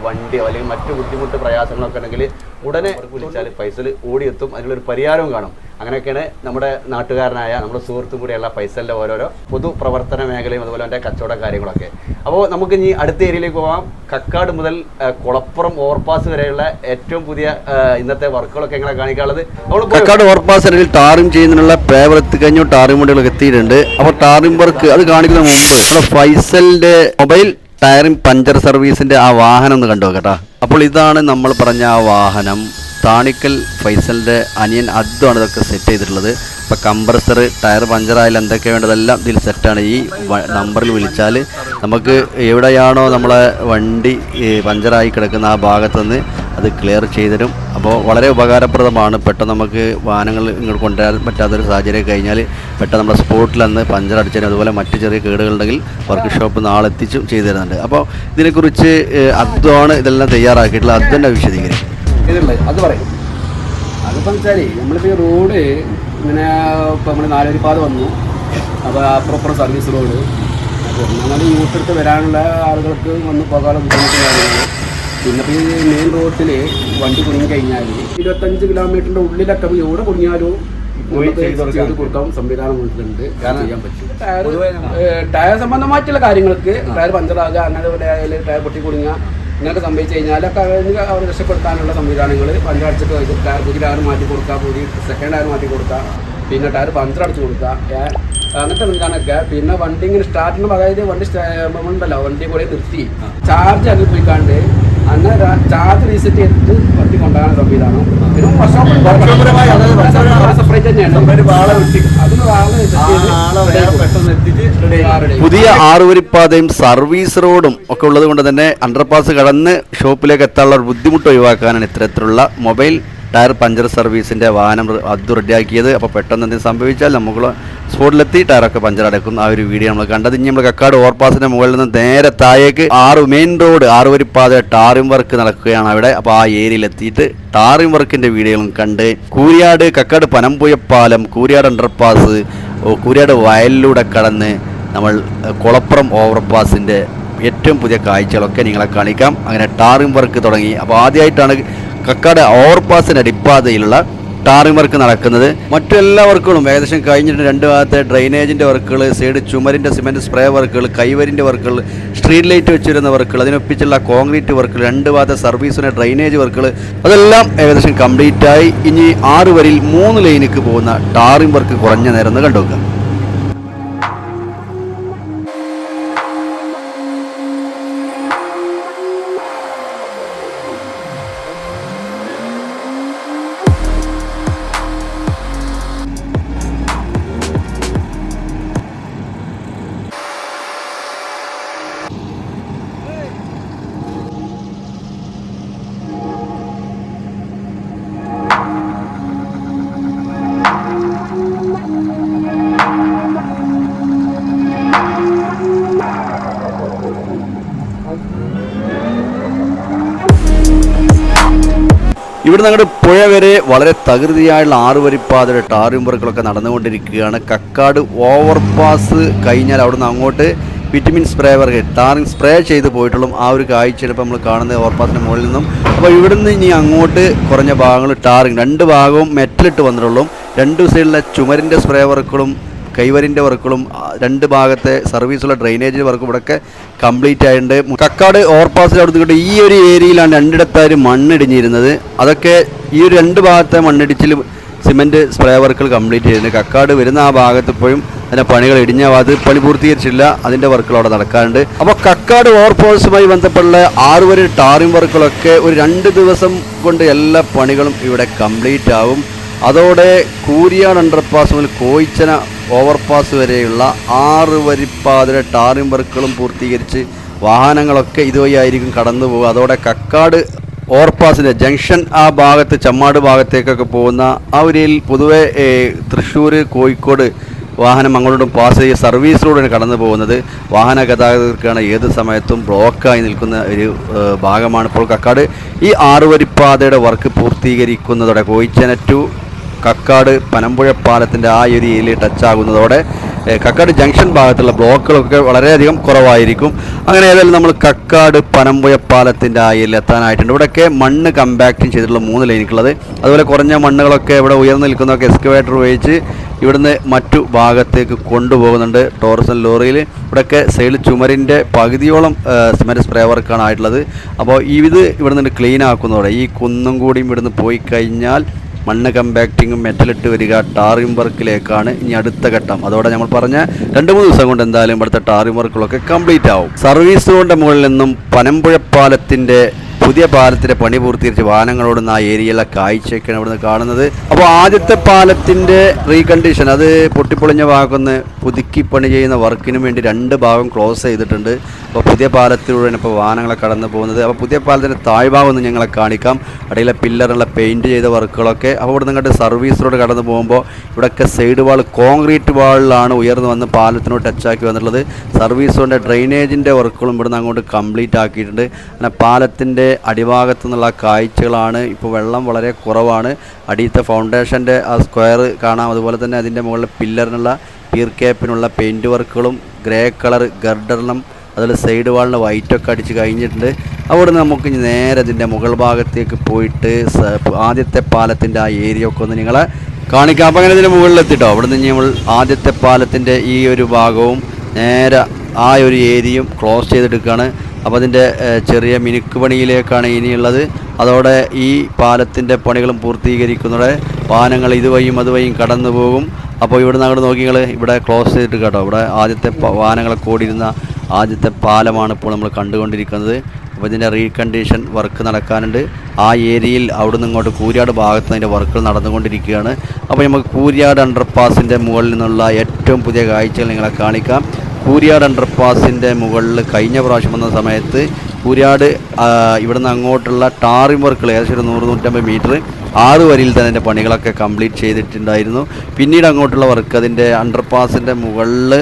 വണ്ടിയോ അല്ലെങ്കിൽ മറ്റു ബുദ്ധിമുട്ട് പ്രയാസങ്ങളൊക്കെ ഉണ്ടെങ്കിൽ ഉടനെ വിളിച്ചാൽ ഫൈസൽ ഓടിയെത്തും അതിനുള്ളൊരു പരിഹാരവും കാണും. അങ്ങനെയൊക്കെയാണ് നമ്മുടെ നാട്ടുകാരനായ നമ്മുടെ സുഹൃത്തും കൂടിയുള്ള ഫൈസലിന്റെ ഓരോരോ പൊതു പ്രവർത്തന മേഖലയും അതുപോലെ എന്റെ കച്ചവട കാര്യങ്ങളൊക്കെ. അപ്പോൾ നമുക്ക് ഇനി അടുത്ത ഏരിയയിലേക്ക് പോകാം കക്കാട് മുതൽ കുളപ്പുറം ഓവർപാസ് വരെയുള്ള ഏറ്റവും പുതിയ ഇന്നത്തെ വർക്കുകളൊക്കെ എങ്ങനെ കാണിക്കാനുള്ളത്? നമ്മൾ കക്കാട് ഓവർപാസ് അല്ലെങ്കിൽ ടാറിംഗ് ചെയ്യുന്നതിനുള്ള പേപ്പർ എത്തിക്കഴിഞ്ഞു ടാറിംഗ് വണ്ടികളൊക്കെ എത്തിയിട്ടുണ്ട്. അപ്പോൾ ടാറിംഗ് വർക്ക് അത് കാണിക്കുന്ന മുമ്പ് നമ്മുടെ ഫൈസലിന്റെ മൊബൈൽ ടയറിംഗ് പഞ്ചർ സർവീസിന്റെ ആ വാഹനം ഒന്ന് കണ്ടു കേട്ടോ. അപ്പോൾ ഇതാണ് നമ്മൾ പറഞ്ഞ ആ വാഹനം. താണിക്കൽ ഫൈസലിന്റെ അനിയൻ അദ്വാണ് ഇതൊക്കെ സെറ്റ് ചെയ്തിട്ടുള്ളത്. ഇപ്പോൾ കംപ്രസർ ടയർ പഞ്ചറായാലും എന്തൊക്കെ വേണ്ടതെല്ലാം ഇതിൽ സെറ്റാണ് ഈ നമ്പറിൽ വിളിച്ചാൽ നമുക്ക് എവിടെയാണോ നമ്മളെ വണ്ടി പഞ്ചറായി കിടക്കുന്ന ആ ഭാഗത്ത് നിന്ന് അത് ക്ലിയർ ചെയ്തരും. അപ്പോൾ വളരെ ഉപകാരപ്രദമാണ്. പെട്ടെന്ന് നമുക്ക് വാഹനങ്ങൾ ഇങ്ങോട്ട് കൊണ്ടുവരാൻ പറ്റാത്തൊരു സാഹചര്യം കഴിഞ്ഞാൽ പെട്ടെന്ന് നമ്മുടെ സ്പോട്ടിൽ അന്ന് പഞ്ചർ അടിച്ചതിന് അതുപോലെ മറ്റ് ചെറിയ കേടുകളുണ്ടെങ്കിൽ വർക്ക് ഷോപ്പ് നാളെ എത്തിച്ചും ചെയ്തു തരുന്നുണ്ട്. അപ്പോൾ ഇതിനെക്കുറിച്ച് അദ്വാണ് ഇതെല്ലാം തയ്യാറാക്കിയിട്ടുള്ള അദ്വന്റെ വിശദീകരിക്കും. അത് പറയും. അതിപ്പം വെച്ചാൽ നമ്മളിപ്പോൾ ഈ റോഡ് ഇങ്ങനെ ഇപ്പം നമ്മൾ നാലൊരു പാത വന്നു അപ്പോൾ പ്രോപ്പർ സർവീസ് റോഡ് അപ്പോൾ യൂസ് യൂട്ടെടുത്ത് വരാനുള്ള ആളുകൾക്ക് വന്ന് പോകാനുള്ള ബുദ്ധിമുട്ട് കാര്യങ്ങൾ പിന്നെ ഈ മെയിൻ റോഡിൽ വണ്ടി കുടുങ്ങി കഴിഞ്ഞാൽ ഇരുപത്തഞ്ച് കിലോമീറ്ററിന്റെ ഉള്ളിലൊക്കെ എവിടെ കുടുങ്ങിയാലും ചെയ്ത് കൊടുക്കാൻ സംവിധാനം കൊടുത്തിട്ടുണ്ട്. ചെയ്യാൻ പറ്റും. ടയർ സംബന്ധമായിട്ടുള്ള കാര്യങ്ങൾക്ക് ടയർ പഞ്ചറാകുക അങ്ങനെ ഇവിടെ ആയാലും ടയർ പൊട്ടി കുടുങ്ങുക ഇങ്ങനെയൊക്കെ സംഭവിച്ചു കഴിഞ്ഞാൽ അവർ രക്ഷപ്പെടുത്താനുള്ള സംവിധാനങ്ങൾ പഞ്ചർ അടിച്ചിട്ട് ടയർ പുതിയ ടയർ മാറ്റി കൊടുക്കുക പുതിയ സെക്കൻഡ് ടയർ മാറ്റി കൊടുക്കുക പിന്നെ ടയർ പഞ്ചർ അടിച്ചു കൊടുക്കുക അങ്ങനത്തെ സംവിധാനമൊക്കെ. പിന്നെ വണ്ടി ഇങ്ങനെ സ്റ്റാർട്ടിന് അതായത് വണ്ടി ഉണ്ടല്ലോ വണ്ടി കൂടെ നിർത്തി. ചാർജ് അതിൽ പോയിക്കാണ്ട് അന്ന് ചാർജ് റീസെറ്റ് ചെയ്തിട്ട് വണ്ടി കൊണ്ടുപോകാൻ സംവിധാനം പിന്നെ സെപ്പറേറ്റ് തന്നെയാണ്. പുതിയ ആറുവരിപ്പാതയും സർവീസ് റോഡും ഒക്കെ ഉള്ളത് കൊണ്ട് തന്നെ അണ്ടർപാസ് കടന്ന് ഷോപ്പിലേക്ക് എത്താനുള്ള ഒരു ബുദ്ധിമുട്ട് ഒഴിവാക്കാനാണ് ഇത്തരത്തിലുള്ള മൊബൈൽ ടയർ പഞ്ചർ സർവീസിന്റെ വാഹനം അത് റെഡിയാക്കിയത്. അപ്പോൾ പെട്ടെന്ന് എന്തെങ്കിലും സംഭവിച്ചാൽ നമുക്ക് സ്പോട്ടിലെത്തി ടയറൊക്കെ പഞ്ചർ അടക്കും ആ ഒരു വീഡിയോ നമ്മൾ കണ്ടത്. ഇനി നമ്മൾ കക്കാട് ഓവർപാസിന്റെ മുകളിൽ നിന്ന് നേരെ താഴേക്ക് ആറ് മെയിൻ റോഡ് ആറ് വരിപ്പാത ടാറിംഗ് വർക്ക് നടക്കുകയാണ് അവിടെ. അപ്പോൾ ആ ഏരിയയിലെത്തിയിട്ട് ടാറിം വർക്കിന്റെ വീഡിയോകളും കണ്ട് കൂരിയാട് കക്കാട് പനമ്പുയ പാലം കൂരിയാട് അണ്ടർപാസ് കൂരിയാട് വയലിലൂടെ കടന്ന് നമ്മൾ കൊളപ്പുറം ഓവർപാസിന്റെ ഏറ്റവും പുതിയ കാഴ്ചകളൊക്കെ നിങ്ങളെ കാണിക്കാം. അങ്ങനെ ടാറിംഗ് വർക്ക് തുടങ്ങി. അപ്പോൾ ആദ്യമായിട്ടാണ് കക്കാട് ഓവർപാസിന്റെ അടിപ്പാതയിലുള്ള ടാറിംഗ് വർക്ക് നടക്കുന്നത്. മറ്റെല്ലാ വർക്കുകളും ഏകദേശം കഴിഞ്ഞിട്ട് രണ്ട് ഭാഗത്തെ ഡ്രൈനേജിന്റെ വർക്കുകൾ സൈഡ് ചുമരിന്റെ സിമെന്റ് സ്പ്രേ വർക്കുകൾ കൈവരിന്റെ വർക്കുകൾ സ്ട്രീറ്റ് ലൈറ്റ് വെച്ചിരുന്ന വർക്കുകൾ അതിനൊപ്പിച്ചുള്ള കോൺക്രീറ്റ് വർക്കുകൾ രണ്ട് ഭാഗത്തെ സർവീസിന്റെ ഡ്രൈനേജ് വർക്കുകൾ അതെല്ലാം ഏകദേശം കംപ്ലീറ്റ് ആയി ഇനി ആറ് വരിയിൽ മൂന്ന് ലൈനിക്ക് പോകുന്ന ടാറിംഗ് വർക്ക് കുറഞ്ഞ നേരം കണ്ടുവെക്കാം ഇവിടുന്ന് അങ്ങോട്ട് പുഴ വരെ വളരെ തകൃതിയായുള്ള ആറുവരിപ്പാതയുടെ ടാറും വർക്കുകളൊക്കെ നടന്നുകൊണ്ടിരിക്കുകയാണ്. കക്കാട് ഓവർപാസ് കഴിഞ്ഞാൽ അവിടുന്ന് അങ്ങോട്ട് bitumen spray work tarring spray ചെയ്ത് പോയിട്ടുള്ള ആ ഒരു കാഴ്ച ഇപ്പോൾ നമ്മൾ കാണുന്നത് ഓവർപാസിന്റെ മുകളിൽ നിന്നും. അപ്പോൾ ഇവിടുന്ന് ഇനി അങ്ങോട്ട് കുറഞ്ഞ ഭാഗങ്ങൾ ടാറിങ് രണ്ട് ഭാഗവും മെറ്റലിട്ട് വന്നിട്ടുള്ളൂ. രണ്ട് സൈഡിലെ ചുമരിന്റെ സ്പ്രേ വർക്കുകളും കൈവരിന്റെ വർക്കുകളും രണ്ട് ഭാഗത്തെ സർവീസുള്ള ഡ്രെയിനേജ് വർക്കും ഇവിടെയൊക്കെ കംപ്ലീറ്റ് ആയിട്ടുണ്ട്. കക്കാട് ഓവർപാസിൽ അവിടെ ഈ ഒരു ഏരിയയിലാണ് രണ്ടിടത്തായി മണ്ണിടിഞ്ഞിരുന്നത്. അതൊക്കെ ഈ ഒരു രണ്ട് ഭാഗത്തെ മണ്ണിടിച്ചിൽ സിമെന്റ് സ്പ്രേ വർക്കുകൾ കംപ്ലീറ്റ് ചെയ്തിട്ടുണ്ട്. കക്കാട് വരുന്ന ആ ഭാഗത്ത് ഇപ്പോഴും അതിന്റെ പണികൾ ഇടിഞ്ഞ അത് പണി പൂർത്തീകരിച്ചില്ല അതിന്റെ വർക്കുകൾ അവിടെ നടക്കാറുണ്ട്. അപ്പോൾ കക്കാട് ഓവർപാസുമായി ബന്ധപ്പെട്ട ആറ് വരെ ടാറിംഗ് വർക്കുകളൊക്കെ ഒരു രണ്ട് ദിവസം കൊണ്ട് എല്ലാ പണികളും ഇവിടെ കംപ്ലീറ്റ് ആവും. അതോടെ കൂരിയാട് അണ്ടർപാസ് മുതൽ കോയിച്ചന ഓവർപാസ് വരെയുള്ള ആറ് വരിപ്പാതിരെ ടാറിംഗ് വർക്കുകളും പൂർത്തീകരിച്ച് വാഹനങ്ങളൊക്കെ ഇതുവഴി ആയിരിക്കും കടന്നു പോകുക. അതോടെ കക്കാട് ഓവർപാസിന്റെ ജംഗ്ഷൻ ആ ഭാഗത്ത് ചമ്മാട് ഭാഗത്തേക്കൊക്കെ പോകുന്ന ആ ഒരു പൊതുവെ തൃശ്ശൂർ കോഴിക്കോട് വാഹനം അങ്ങോട്ടും പാസ് ചെയ്ത് സർവീസ് റോഡിന് കടന്നു പോകുന്നത് വാഹന ഗതാഗതക്കാണ് ഏത് സമയത്തും ബ്ലോക്കായി നിൽക്കുന്ന ഒരു ഭാഗമാണ് ഇപ്പോൾ കക്കാട്. ഈ ആറുവരിപ്പാതയുടെ വർക്ക് പൂർത്തീകരിക്കുന്നതോടെ കോയിച്ചന ടു കക്കാട് പനമ്പുഴ പാലത്തിന്റെ ആ ഏരിയയിൽ ടച്ചാകുന്നതോടെ കക്കാട് ജംഗ്ഷൻ ഭാഗത്തുള്ള ബ്ലോക്കുകളൊക്കെ വളരെയധികം കുറവായിരിക്കും. അങ്ങനെ ഏതായാലും നമ്മൾ കക്കാട് പനമ്പുഴ പാലത്തിന്റെ ആ ഏരിയയിൽ എത്താനായിട്ടുണ്ട്. ഇവിടെയൊക്കെ മണ്ണ് കമ്പാക്റ്റിംഗ് ചെയ്തിട്ടുള്ള മൂന്ന് ലൈനിക്കുള്ളത് അതുപോലെ കുറഞ്ഞ മണ്ണുകളൊക്കെ ഇവിടെ ഉയർന്നു നിൽക്കുന്നതൊക്കെ എക്സ്കവേറ്റർ ഉപയോഗിച്ച് ഇവിടുന്ന് മറ്റു ഭാഗത്തേക്ക് കൊണ്ടുപോകുന്നുണ്ട്. ടോറസൻ ലോറിയിൽ ഇവിടെയൊക്കെ സൈഡ് ചുമരിന്റെ പകുതിയോളം സിമെന്റ് സ്പ്രേ വർക്കാണ് ആയിട്ടുള്ളത്. അപ്പോൾ ഇത് ഇവിടുന്ന് ക്ലീൻ ആക്കുന്നതോടെ ഈ കുന്നും കൂടിയും ഇവിടുന്ന് പോയി കഴിഞ്ഞാൽ മണ്ണ് കമ്പാക്റ്റിങ്ങും മെറ്റലിട്ട് വരിക ടാറിംഗ് വർക്കിലേക്കാണ് ഇനി അടുത്ത ഘട്ടം. അതോടെ നമ്മൾ പറഞ്ഞ രണ്ട് മൂന്ന് ദിവസം കൊണ്ട് എന്തായാലും ഇവിടുത്തെ ടാറിംഗ് വർക്കുകളൊക്കെ കംപ്ലീറ്റ് ആവും. സർവീസ് റോഡിന്റെ മുകളിൽ നിന്നും പനമ്പുഴ പാലത്തിന്റെ പുതിയ പാലത്തിന്റെ പണി പൂർത്തീകരിച്ച് വാഹനങ്ങളോടുന്ന ആ ഏരിയയിലെ കാഴ്ചയൊക്കെയാണ് ഇവിടുന്ന് കാണുന്നത്. അപ്പോൾ ആദ്യത്തെ പാലത്തിന്റെ റീകണ്ടീഷൻ അത് പൊട്ടിപ്പൊളിഞ്ഞ ഭാഗമൊന്ന് പുതുക്കി പണി ചെയ്യുന്ന വർക്കിനു വേണ്ടി രണ്ട് ഭാഗം ക്ലോസ് ചെയ്തിട്ടുണ്ട്. അപ്പോൾ പുതിയ പാലത്തിലൂടെയാണ് ഇപ്പോൾ വാഹനങ്ങളെ കടന്നു പോകുന്നത്. അപ്പോൾ പുതിയ പാലത്തിന്റെ താഴ്ഭാഗം ഞങ്ങളെ കാണിക്കാം. അടിയിലെ പില്ലറുള്ള പെയിന്റ് ചെയ്ത വർക്കുകളൊക്കെ. അപ്പോൾ ഇവിടെ നിങ്ങളുടെ സർവീസ് റോഡ് കടന്നു പോകുമ്പോൾ ഇവിടെയൊക്കെ സൈഡ് വാൾ കോൺക്രീറ്റ് വാളിലാണ് ഉയർന്നു വന്ന് പാലത്തിനോട് ടച്ചാക്കി വന്നിട്ടുള്ളത്. സർവീസ് റോഡിന്റെ ഡ്രെയിനേജിന്റെ വർക്കുകളും ഇവിടുന്ന് അങ്ങോട്ട് കംപ്ലീറ്റ് ആക്കിയിട്ടുണ്ട്. അങ്ങനെ പാലത്തിന്റെ അടിഭാഗത്തു നിന്നുള്ള കാഴ്ചകളാണ്. ഇപ്പോൾ വെള്ളം വളരെ കുറവാണ്. അടിയത്തെ ഫൗണ്ടേഷന്റെ ആ സ്ക്വയർ കാണാം. അതുപോലെ തന്നെ അതിന്റെ മുകളിൽ പില്ലറിനുള്ള പീർ ക്യാപ്പിനുള്ള പെയിന്റ് വർക്കുകളും ഗ്രേ കളർ ഗർഡറിനും അതുപോലെ സൈഡ് വാളിന് വൈറ്റൊക്കെ അടിച്ച് കഴിഞ്ഞിട്ടുണ്ട്. അവിടെ നിന്ന് നമുക്ക് നേരെ ഇതിന്റെ മുകൾ ഭാഗത്തേക്ക് പോയിട്ട് ആദ്യത്തെ പാലത്തിന്റെ ആ ഏരിയ ഒക്കെ ഒന്ന് നിങ്ങളെ കാണിക്കാം. അപ്പം അങ്ങനെ ഇതിന്റെ മുകളിലെത്തിട്ടോ. അവിടെ നിന്ന് നമ്മൾ ആദ്യത്തെ പാലത്തിന്റെ ഈ ഒരു ഭാഗവും നേരെ ആ ഒരു ഏരിയയും ക്ലോസ് ചെയ്തെടുക്കുകയാണ്. അപ്പോൾ അതിന്റെ ചെറിയ മിനുക്ക് പണിയിലേക്കാണ് ഇനിയുള്ളത്. അതോടെ ഈ പാലത്തിന്റെ പണികളും പൂർത്തീകരിക്കുന്നതോടെ വാഹനങ്ങൾ ഇതുവഴിയും അതുവഴിയും കടന്നു പോകും അപ്പോൾ ഇവിടെ നിന്ന് അങ്ങോട്ട് നോക്കിങ്ങൾ ഇവിടെ ക്ലോസ് ചെയ്തിട്ട് കേട്ടോ. ഇവിടെ ആദ്യത്തെ വാഹനങ്ങളൊക്കെ ഓടിയിരുന്ന ആദ്യത്തെ പാലമാണ് ഇപ്പോൾ നമ്മൾ കണ്ടുകൊണ്ടിരിക്കുന്നത്. അപ്പോൾ ഇതിന്റെ റീകണ്ടീഷൻ വർക്ക് നടക്കാനുണ്ട്. ആ ഏരിയയിൽ അവിടെ ഇങ്ങോട്ട് കൂരിയാട് ഭാഗത്ത് അതിന്റെ വർക്കുകൾ നടന്നുകൊണ്ടിരിക്കുകയാണ്. അപ്പോൾ നമുക്ക് കൂരിയാട് അണ്ടർപാസിന്റെ മുകളിൽ നിന്നുള്ള ഏറ്റവും പുതിയ കാഴ്ചകൾ നിങ്ങളെ കാണിക്കാം. കൂരിയാട് അണ്ടർപാസിന്റെ മുകളിൽ കഴിഞ്ഞ പ്രാവശ്യം വന്ന സമയത്ത് കൂരിയാട് ഇവിടുന്ന് അങ്ങോട്ടുള്ള ടാറിംഗ് വർക്കുകൾ ഏകദേശം ഒരു നൂറ് നൂറ്റമ്പത് മീറ്റർ ആറ് വരിയിൽ തന്നെ അതിന്റെ പണികളൊക്കെ കംപ്ലീറ്റ് ചെയ്തിട്ടുണ്ടായിരുന്നു. പിന്നീട് അങ്ങോട്ടുള്ള വർക്ക് അതിന്റെ അണ്ടർപാസിന്റെ മുകളിൽ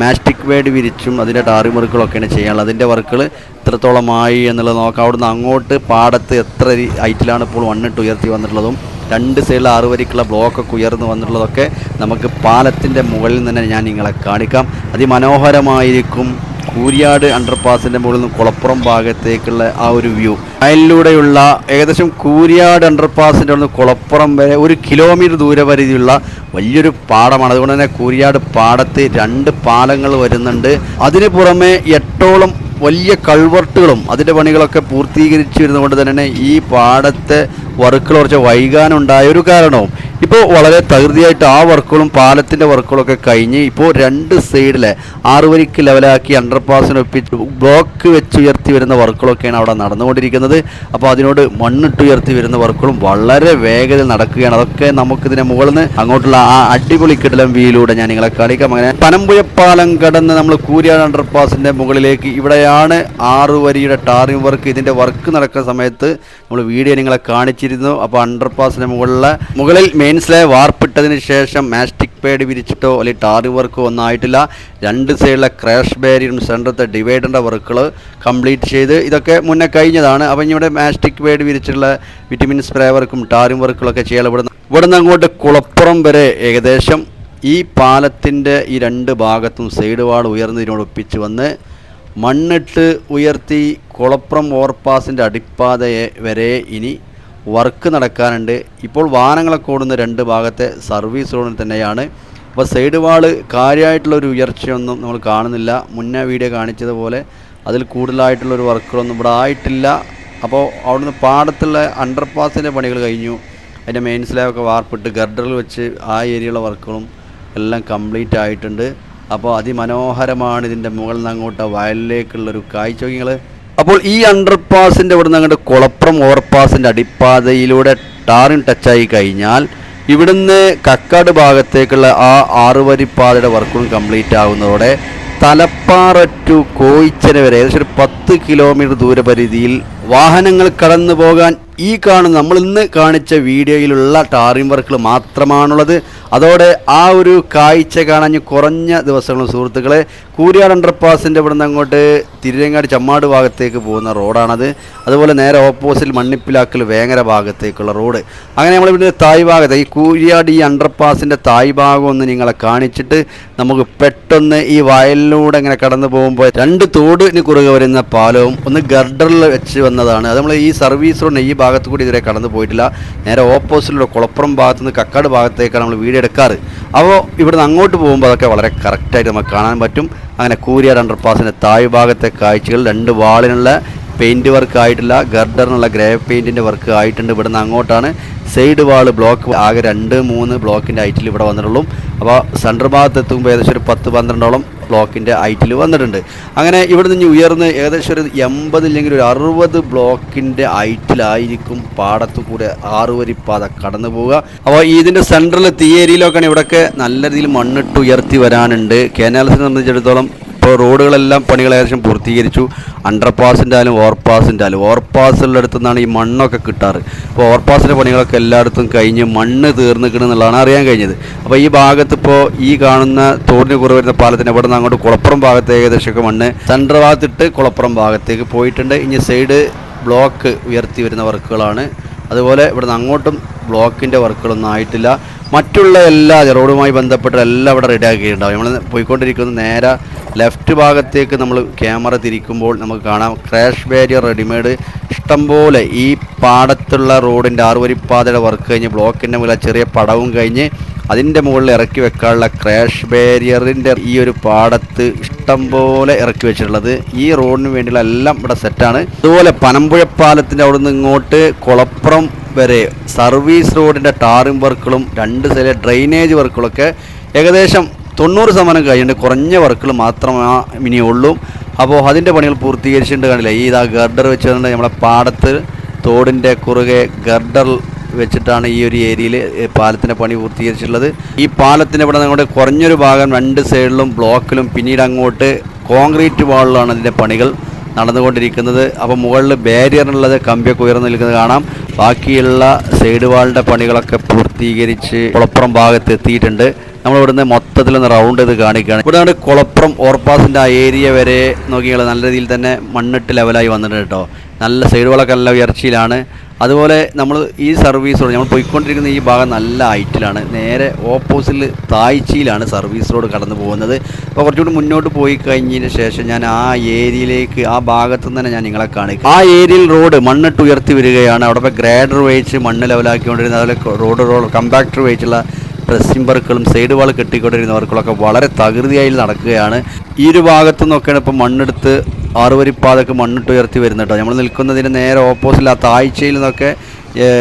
മാസ്റ്റിക് വേഡ് വിരിച്ചും അതിന്റെ ടാറിമുറുക്കളൊക്കെയാണ് ചെയ്യാനുള്ളത്. അതിന്റെ വർക്കുകൾ എത്രത്തോളമായി എന്നുള്ളത് നോക്കാം. അവിടുന്ന് അങ്ങോട്ട് പാടത്ത് എത്ര ഹൈറ്റിലാണ് ഇപ്പോൾ വണ്ണിട്ട് ഉയർത്തി വന്നിട്ടുള്ളതും രണ്ട് സൈഡിൽ ആറ് വരിക്കുള്ള ബ്ലോക്കൊക്കെ ഉയർന്നു വന്നിട്ടുള്ളതൊക്കെ നമുക്ക് പാലത്തിന്റെ മുകളിൽ തന്നെ ഞാൻ നിങ്ങളെ കാണിക്കാം. അതിമനോഹരമായിരിക്കും കൂരിയാട് അണ്ടർപാസിന്റെ മുകളിൽ നിന്ന് കുളപ്പുറം ഭാഗത്തേക്കുള്ള ആ ഒരു വ്യൂ അതിലൂടെയുള്ള ഏകദേശം കൂരിയാട് അണ്ടർപാസിന്റെ അവിടെ നിന്ന് കുളപ്പുറം വരെ ഒരു കിലോമീറ്റർ ദൂരപരിധിയുള്ള വലിയൊരു പാടമാണ്. അതുകൊണ്ട് തന്നെ കൂരിയാട് പാടത്ത് രണ്ട് പാലങ്ങൾ വരുന്നുണ്ട്. അതിന് പുറമെ എട്ടോളം വലിയ കൾവർട്ടുകളും അതിന്റെ പണികളൊക്കെ പൂർത്തീകരിച്ചു വരുന്നതുകൊണ്ട് തന്നെ ഈ പാടത്തെ വർക്കുകൾ കുറച്ച് വൈകാനുണ്ടായ ഒരു കാരണവും ഇപ്പോൾ വളരെ തകൃതിയായിട്ട് ആ വർക്കുകളും പാലത്തിന്റെ വർക്കുകളൊക്കെ കഴിഞ്ഞ് ഇപ്പോൾ രണ്ട് സൈഡിലെ ആറുവരിക്ക് ലെവലാക്കി അണ്ടർപാസിന് ഒപ്പിച്ച് ബ്ലോക്ക് വെച്ച് ഉയർത്തി വരുന്ന വർക്കുകളൊക്കെയാണ് അവിടെ നടന്നുകൊണ്ടിരിക്കുന്നത്. അപ്പോൾ അതിനോട് മണ്ണിട്ട് ഉയർത്തി വരുന്ന വർക്കുകളും വളരെ വേഗത്തിൽ നടക്കുകയാണ്. അതൊക്കെ നമുക്കിതിനെ മുകളിൽ നിന്ന് അങ്ങോട്ടുള്ള ആ അടിപൊളി കിടലം വീയിലൂടെ ഞാൻ നിങ്ങളെ കാണിക്കാം. അങ്ങനെ പനമ്പുഴ പാലം കടന്ന് നമ്മൾ കൂരിയാട് അണ്ടർപാസിന്റെ മുകളിലേക്ക് ഇവിടെയാണ് ആറുവരിയുടെ ടാറിംഗ് വർക്ക്. ഇതിന്റെ വർക്ക് നടക്കുന്ന സമയത്ത് നമ്മൾ വീഡിയോ നിങ്ങളെ കാണിച്ചിരുന്നു. അപ്പോൾ അണ്ടർപാസിന്റെ മുകളിലെ മുകളിൽ മെയിൻ സ്ലേ വാർപ്പിട്ടതിന് ശേഷം മാസ്റ്റിക് പേഡ് വിരിച്ചിട്ടോ അല്ലെങ്കിൽ ടാറി വർക്കോ ഒന്നും ആയിട്ടില്ല. രണ്ട് സൈഡിലെ ക്രാഷ് ബാരിയറും സെന്ററത്തെ ഡിവൈഡറിന്റെ വർക്കുകൾ കംപ്ലീറ്റ് ചെയ്ത് ഇതൊക്കെ മുന്നേ കഴിഞ്ഞതാണ്. അപ്പം ഇവിടെ മാസ്റ്റിക് പേഡ് വിരിച്ചിട്ടുള്ള വിറ്റമിൻ സ്പ്രേ വർക്കും ടാറിംഗ് വർക്കുകളൊക്കെ ചെയ്യാൻ ഇവിടുന്ന്. ഇവിടുന്ന് അങ്ങോട്ട് കുളപ്പുറം വരെ ഏകദേശം ഈ പാലത്തിന്റെ ഈ രണ്ട് ഭാഗത്തും സൈഡ് വാൾ ഉയർന്നതിനോടൊപ്പിച്ച് വന്ന് മണ്ണിട്ട് ഉയർത്തി കുളപ്പുറം ഓവർപാസിന്റെ അടിപ്പാതയെ വരെ ഇനി വർക്ക് നടക്കാനുണ്ട്. ഇപ്പോൾ വാഹനങ്ങളെ ഓടുന്ന രണ്ട് ഭാഗത്തെ സർവീസ് റോഡിൽ തന്നെയാണ്. അപ്പോൾ സൈഡ് വാൾ കാര്യമായിട്ടുള്ളൊരു ഉയർച്ചയൊന്നും നമ്മൾ കാണുന്നില്ല. മുന്നേ വീഡിയോ കാണിച്ചതുപോലെ അതിൽ കൂടുതലായിട്ടുള്ളൊരു വർക്കുകളൊന്നും ഇവിടെ ആയിട്ടില്ല. അപ്പോൾ അവിടുന്ന് പാടത്തുള്ള അണ്ടർപാസിന്റെ പണികൾ കഴിഞ്ഞു. അതിന്റെ മെയിൻ സ്ലാബൊക്കെ വാർപ്പിട്ട് ഗർഡറിൽ വെച്ച് ആ ഏരിയയിലുള്ള വർക്കുകളും എല്ലാം കംപ്ലീറ്റ് ആയിട്ടുണ്ട്. അപ്പോൾ അതിമനോഹരമാണ് ഇതിന്റെ മുകളിൽ നിന്ന് അങ്ങോട്ട് വയലിലേക്കുള്ളൊരു കാഴ്ച നിങ്ങൾ അപ്പോൾ ഈ അണ്ടർപാസിന്റെ ഇവിടെ നിന്ന് അങ്ങോട്ട് കുളപ്പുറം ഓവർപാസിന്റെ അടിപ്പാതയിലൂടെ ടാറിൻ ടച്ചായി കഴിഞ്ഞാൽ ഇവിടുന്ന് കക്കാട് ഭാഗത്തേക്കുള്ള ആ ആറുവരിപ്പാതയുടെ വർക്കും കംപ്ലീറ്റ് ആകുന്നതോടെ തലപ്പാറ ടു കോയിച്ചന വരെ ഏകദേശം ഒരു പത്ത് കിലോമീറ്റർ ദൂരപരിധിയിൽ വാഹനങ്ങൾ കടന്നു പോകാൻ ഈ കാണുന്ന നമ്മൾ ഇന്ന് കാണിച്ച വീഡിയോയിലുള്ള ടാറിംഗ് വർക്കുകൾ മാത്രമാണുള്ളത്. അതോടെ ആ ഒരു കാഴ്ച കാണാൻ കുറഞ്ഞ ദിവസങ്ങളും സുഹൃത്തുക്കളെ കൂരിയാട് അണ്ടർപാസിന്റെ ഇവിടെ നിന്ന് അങ്ങോട്ട് തിരുരങ്ങാടി ചമ്മാട് ഭാഗത്തേക്ക് പോകുന്ന റോഡാണത്. അതുപോലെ നേരെ ഓപ്പോസിറ്റ് മണ്ണിപ്പിലാക്കൽ വേങ്ങര ഭാഗത്തേക്കുള്ള റോഡ്. അങ്ങനെ നമ്മൾ ഇവിടെ തായ് ഭാഗത്ത് ഈ കൂരിയാട് ഈ അണ്ടർപാസിന്റെ തായ് ഭാഗം ഒന്ന് നിങ്ങളെ കാണിച്ചിട്ട് നമുക്ക് പെട്ടെന്ന് ഈ വയലിലൂടെ ഇങ്ങനെ കടന്നു പോകുമ്പോൾ രണ്ട് തോടിന് കുറുകെ വരുന്ന പാലവും ഒന്ന് ഗർഡറിൽ വെച്ച് വന്നതാണ് അത് നമ്മൾ ഈ സർവീസ് റോഡിന് ഈ ഭാഗത്ത് കൂടി ഇതുവരെ കടന്നു പോയിട്ടില്ല. നേരെ ഓപ്പോസിറ്റിലുള്ള കുളപ്പുറം ഭാഗത്ത് നിന്ന് കക്കാട് ഭാഗത്തേക്കാണ് നമ്മൾ വീഡിയോ എടുക്കാറ്. അപ്പോൾ ഇവിടുന്ന് അങ്ങോട്ട് പോകുമ്പോൾ അതൊക്കെ വളരെ കറക്റ്റായിട്ട് നമുക്ക് കാണാൻ പറ്റും. അങ്ങനെ കൂരിയാട് അണ്ടർപാസിന്റെ താഴ് ഭാഗത്തെ കാഴ്ചകൾ രണ്ട് വാളിനുള്ള പെയിന്റ് വർക്ക് ആയിട്ടില്ല ഗർഡറിനുള്ള ഗ്രേ പെയിന്റിന്റെ വർക്ക് ആയിട്ടുണ്ട് ഇവിടുന്ന് അങ്ങോട്ടാണ്. സൈഡ് വാൾ ബ്ലോക്ക് ആകെ രണ്ട് മൂന്ന് ബ്ലോക്കിന്റെ ഹൈറ്റിൽ ഇവിടെ വന്നിട്ടുള്ളൂ. അപ്പോൾ സെന്റർ ഭാഗത്ത് എത്തുമ്പോൾ ഏകദേശം ഒരു പത്ത് പന്ത്രണ്ടോളം ബ്ലോക്കിന്റെ ഹൈറ്റിൽ വന്നിട്ടുണ്ട്. അങ്ങനെ ഇവിടെ നിന്ന് ഉയർന്ന് ഏകദേശം ഒരു എൺപത് ഇല്ലെങ്കിൽ ഒരു അറുപത് ബ്ലോക്കിന്റെ ഹൈറ്റിലായിരിക്കും പാടത്തു കൂടെ ആറുവരിപ്പാത കടന്നു പോവുക. അപ്പോൾ ഇതിന്റെ സെൻട്രൽ തീയേരിയിലൊക്കെയാണ് ഇവിടെയൊക്കെ നല്ല രീതിയിൽ മണ്ണിട്ട് ഉയർത്തി വരാനുണ്ട്. കേനാലസിനെ സംബന്ധിച്ചിടത്തോളം ഇപ്പോൾ റോഡുകളെല്ലാം പണികൾ ഏകദേശം പൂർത്തീകരിച്ചു. അണ്ടർപാസിന്റെ ആയാലും ഓവർപാസിന്റെ ആയാലും. ഓവർപാസുള്ള അടുത്തു നിന്നാണ് ഈ മണ്ണൊക്കെ കിട്ടാറ്. അപ്പോൾ ഓവർപാസിന്റെ പണികളൊക്കെ എല്ലായിടത്തും കഴിഞ്ഞ് മണ്ണ് തീർന്നിക്കണം എന്നുള്ളതാണ് അറിയാൻ കഴിഞ്ഞത്. അപ്പോൾ ഈ ഭാഗത്ത് ഇപ്പോൾ ഈ കാണുന്ന തോടിന് കുറവ് വരുന്ന പാലത്തിന് ഇവിടെ നിന്ന് അങ്ങോട്ട് കുളപ്പുറം ഭാഗത്ത് ഏകദേശമൊക്കെ മണ്ണ് സെൻട്രൽ ഭാഗത്തിട്ട് കുളപ്പുറം ഭാഗത്തേക്ക് പോയിട്ടുണ്ട്. ഇനി സൈഡ് ബ്ലോക്ക് ഉയർത്തി വരുന്ന വർക്കുകളാണ് അതുപോലെ ഇവിടുന്ന് അങ്ങോട്ടും ബ്ലോക്കിന്റെ വർക്കുകളൊന്നും ആയിട്ടില്ല. മറ്റുള്ള എല്ലാ റോഡുമായി ബന്ധപ്പെട്ട എല്ലാം അവിടെ റെഡി റെഡിയാക്കിയിട്ടുണ്ടാവും നമ്മൾ പോയിക്കൊണ്ടിരിക്കുന്ന നേരെ ലെഫ്റ്റ് ഭാഗത്തേക്ക് നമ്മൾ ക്യാമറ തിരിക്കുമ്പോൾ നമുക്ക് കാണാം ക്രാഷ് ബാരിയർ റെഡിമെയ്ഡ് ഇഷ്ടംപോലെ ഈ പാടത്തുള്ള റോഡിന്റെ ആറുവരിപ്പാതയുടെ വർക്ക് കഴിഞ്ഞ് ബ്ലോക്കിന്റെ മുകളിൽ ചെറിയ പടവും കഴിഞ്ഞ് അതിന്റെ മുകളിൽ ഇറക്കി വെക്കാനുള്ള ക്രാഷ് ബാരിയറിന്റെ ഈ ഒരു പാടത്ത് ഇഷ്ടം പോലെ ഇറക്കി വെച്ചിട്ടുള്ളത്. ഈ റോഡിന് വേണ്ടിയുള്ള എല്ലാം ഇവിടെ സെറ്റാണ് അതുപോലെ പനമ്പുഴ പാലത്തിന്റെ അവിടെ നിന്ന് ഇങ്ങോട്ട് കുളപ്പുറം വരെ സർവീസ് റോഡിന്റെ ടാറിംഗ് വർക്കുകളും രണ്ട് സൈഡിലെ ഡ്രെയിനേജ് വർക്കുകളൊക്കെ ഏകദേശം തൊണ്ണൂറ് ശതമാനം കഴിഞ്ഞിട്ട് കുറഞ്ഞ വർക്കുകൾ മാത്രമേ ഇനിയുള്ളൂ അപ്പോൾ അതിന്റെ പണികൾ പൂർത്തീകരിച്ചിട്ടുണ്ട് കാണില്ല ഈ ഇതാ ഗർഡർ വെച്ചുകൊണ്ട് നമ്മളെ പാടത്ത് തോടിന്റെ കുറുകെ ഗർഡർ വെച്ചിട്ടാണ് ഈ ഒരു ഏരിയയിൽ പാലത്തിന്റെ പണി പൂർത്തീകരിച്ചിട്ടുള്ളത്. ഈ പാലത്തിന് ഇവിടെ നമ്മുടെ കുറഞ്ഞൊരു ഭാഗം രണ്ട് സൈഡിലും ബ്ലോക്കിലും പിന്നീട് അങ്ങോട്ട് കോൺക്രീറ്റ് വാളിലാണ് അതിന്റെ പണികൾ നടന്നുകൊണ്ടിരിക്കുന്നത്. അപ്പോൾ മുകളിൽ ബാരിയറിനുള്ളത് കമ്പിയൊക്കെ ഉയർന്നു നിൽക്കുന്നത് കാണാം. ബാക്കിയുള്ള സൈഡ് വാളിന്റെ പണികളൊക്കെ പൂർത്തീകരിച്ച് കുളപ്പുറം ഭാഗത്ത് എത്തിയിട്ടുണ്ട്. നമ്മൾ ഇവിടുന്ന് മൊത്തത്തിലൊന്ന് റൗണ്ട് ഇത് കാണിക്കുകയാണ്. ഇവിടെ നമ്മുടെ കുളപ്പുറം ഓർപ്പാസിന്റെ ആ ഏരിയ വരെ നോക്കിയാൽ നല്ല രീതിയിൽ തന്നെ മണ്ണിട്ട് ലെവലായി വന്നിട്ടുണ്ട് കേട്ടോ. നല്ല സൈഡ് വാളൊക്കെ നല്ല ഉയർച്ചയിലാണ്. അതുപോലെ നമ്മൾ ഈ സർവീസ് റോഡ് നമ്മൾ പോയിക്കൊണ്ടിരിക്കുന്ന ഈ ഭാഗം നല്ല ഹൈറ്റിലാണ്. നേരെ ഓപ്പോസിറ്റിൽ താഴ്ചയിലാണ് സർവീസ് റോഡ് കടന്നു പോകുന്നത്. അപ്പോൾ കുറച്ചുകൂടി മുന്നോട്ട് പോയി കഴിഞ്ഞതിന് ശേഷം ഞാൻ ആ ഏരിയയിലേക്ക് ആ ഭാഗത്തു തന്നെ ഞാൻ നിങ്ങളെ കാണിക്കും. ആ ഏരിയയിൽ റോഡ് മണ്ണിട്ട് ഉയർത്തി വരികയാണ്. അവിടെ ഇപ്പോൾ ഗ്രേഡർ വെയിച്ച് മണ്ണ് ലെവലാക്കിക്കൊണ്ടിരുന്ന അതുപോലെ റോഡ് റോഡ് കമ്പാക്ടർ വെച്ചുള്ള ഡ്രസ്സിംഗ് വർക്കുകളും സൈഡ് വാൾ കെട്ടിക്കൊണ്ടിരുന്ന വർക്കുകളൊക്കെ വളരെ തകൃതിയായി നടക്കുകയാണ്. ഈ ഒരു ഭാഗത്തു നിന്നൊക്കെയാണ് ഇപ്പോൾ മണ്ണെടുത്ത് ആറുവരിപ്പാതൊക്കെ മണ്ണിട്ട് ഉയർത്തി വരുന്നത് കേട്ടോ നമ്മൾ നിൽക്കുന്നതിന് നേരെ ഓപ്പോസിറ്റ് ആ താഴ്ചയിൽ നിന്നൊക്കെ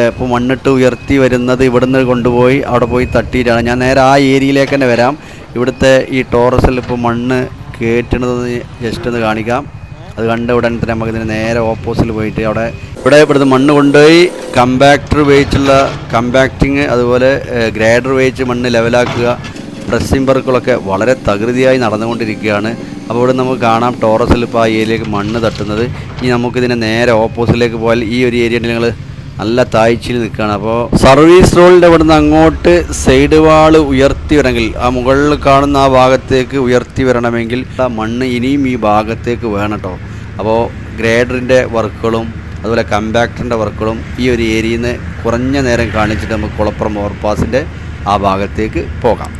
ഇപ്പോൾ മണ്ണിട്ട് ഉയർത്തി വരുന്നത് ഇവിടുന്ന് കൊണ്ടുപോയി അവിടെ പോയി തട്ടിയിട്ടാണ്. ഞാൻ നേരെ ആ ഏരിയയിലേക്ക് തന്നെ വരാം. ഇവിടുത്തെ ഈ ടോറസിൽ ഇപ്പോൾ മണ്ണ് കയറ്റണത് ജസ്റ്റ് ഒന്ന് കാണിക്കാം. അത് കണ്ട ഉടൻ തന്നെ നമുക്കിതിന് നേരെ ഓപ്പോസിറ്റിൽ പോയിട്ട് അവിടെ ഇവിടെ ഇവിടുത്തെ മണ്ണ് കൊണ്ടുപോയി. കമ്പാക്ടർ ഉപയോഗിച്ചുള്ള കമ്പാക്റ്റിങ് അതുപോലെ ഗ്രേഡർ ഉപയോഗിച്ച് മണ്ണ് ലെവലാക്കുക ഡ്രസ്സിംഗ് വർക്കുകളൊക്കെ വളരെ തകൃതിയായി നടന്നുകൊണ്ടിരിക്കുകയാണ്. അപ്പോൾ ഇവിടെ നമുക്ക് കാണാം ടോറസിൽ ഇപ്പോൾ ആ ഏരിയയിലേക്ക് മണ്ണ് തട്ടുന്നത്. ഇനി നമുക്കിതിനെ നേരെ ഓപ്പോസിറ്റിലേക്ക് പോയാൽ ഈ ഒരു ഏരിയയിൽ നിങ്ങൾ നല്ല താഴ്ചയിൽ നിൽക്കുകയാണ്. അപ്പോൾ സർവീസ് റോഡിന്റെ ഇവിടെ നിന്ന് അങ്ങോട്ട് സൈഡ് വാൾ ഉയർത്തി വരണമെങ്കിൽ ആ മുകളിൽ കാണുന്ന ആ ഭാഗത്തേക്ക് ഉയർത്തി വരണമെങ്കിൽ ആ മണ്ണ് ഇനിയും ഈ ഭാഗത്തേക്ക് വേണം കേട്ടോ. അപ്പോൾ ഗ്രേഡറിന്റെ വർക്കുകളും അതുപോലെ കമ്പാക്ടറിന്റെ വർക്കുകളും ഈ ഒരു ഏരിയയിൽ നിന്ന് കുറഞ്ഞ നേരം കാണിച്ചിട്ട് നമുക്ക് കുളപ്പുറം ഓവർപാസിന്റെ ആ ഭാഗത്തേക്ക് പോകാം.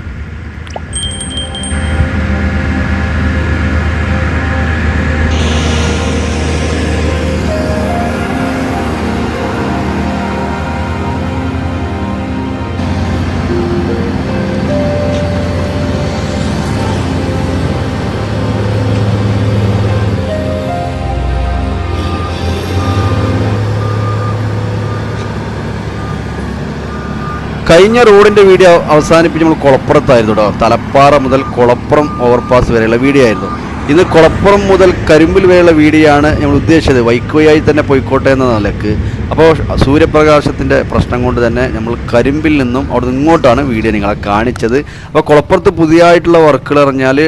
കഴിഞ്ഞ റോഡിന്റെ വീഡിയോ അവസാനിപ്പിച്ച് നമ്മൾ കുളപ്പുറത്തായിരുന്നു കേട്ടോ തലപ്പാറ മുതൽ കുളപ്പുറം ഓവർപാസ് വരെയുള്ള വീഡിയോ ആയിരുന്നു. ഇന്ന് കുളപ്പുറം മുതൽ കരിമ്പിൽ വരെയുള്ള ആണ് നമ്മൾ ഉദ്ദേശിച്ചത്. വൈക്കോയായി തന്നെ പോയിക്കോട്ടെ എന്ന നിലയ്ക്ക്. അപ്പോൾ സൂര്യപ്രകാശത്തിന്റെ പ്രശ്നം കൊണ്ട് തന്നെ നമ്മൾ കരിമ്പിൽ നിന്നും അവിടെ നിന്ന് ഇങ്ങോട്ടാണ് വീഡിയോ നിങ്ങളെ കാണിച്ചത്. അപ്പോൾ കുളപ്പുറത്ത് പുതിയതായിട്ടുള്ള വർക്കുകൾ അറിഞ്ഞാൽ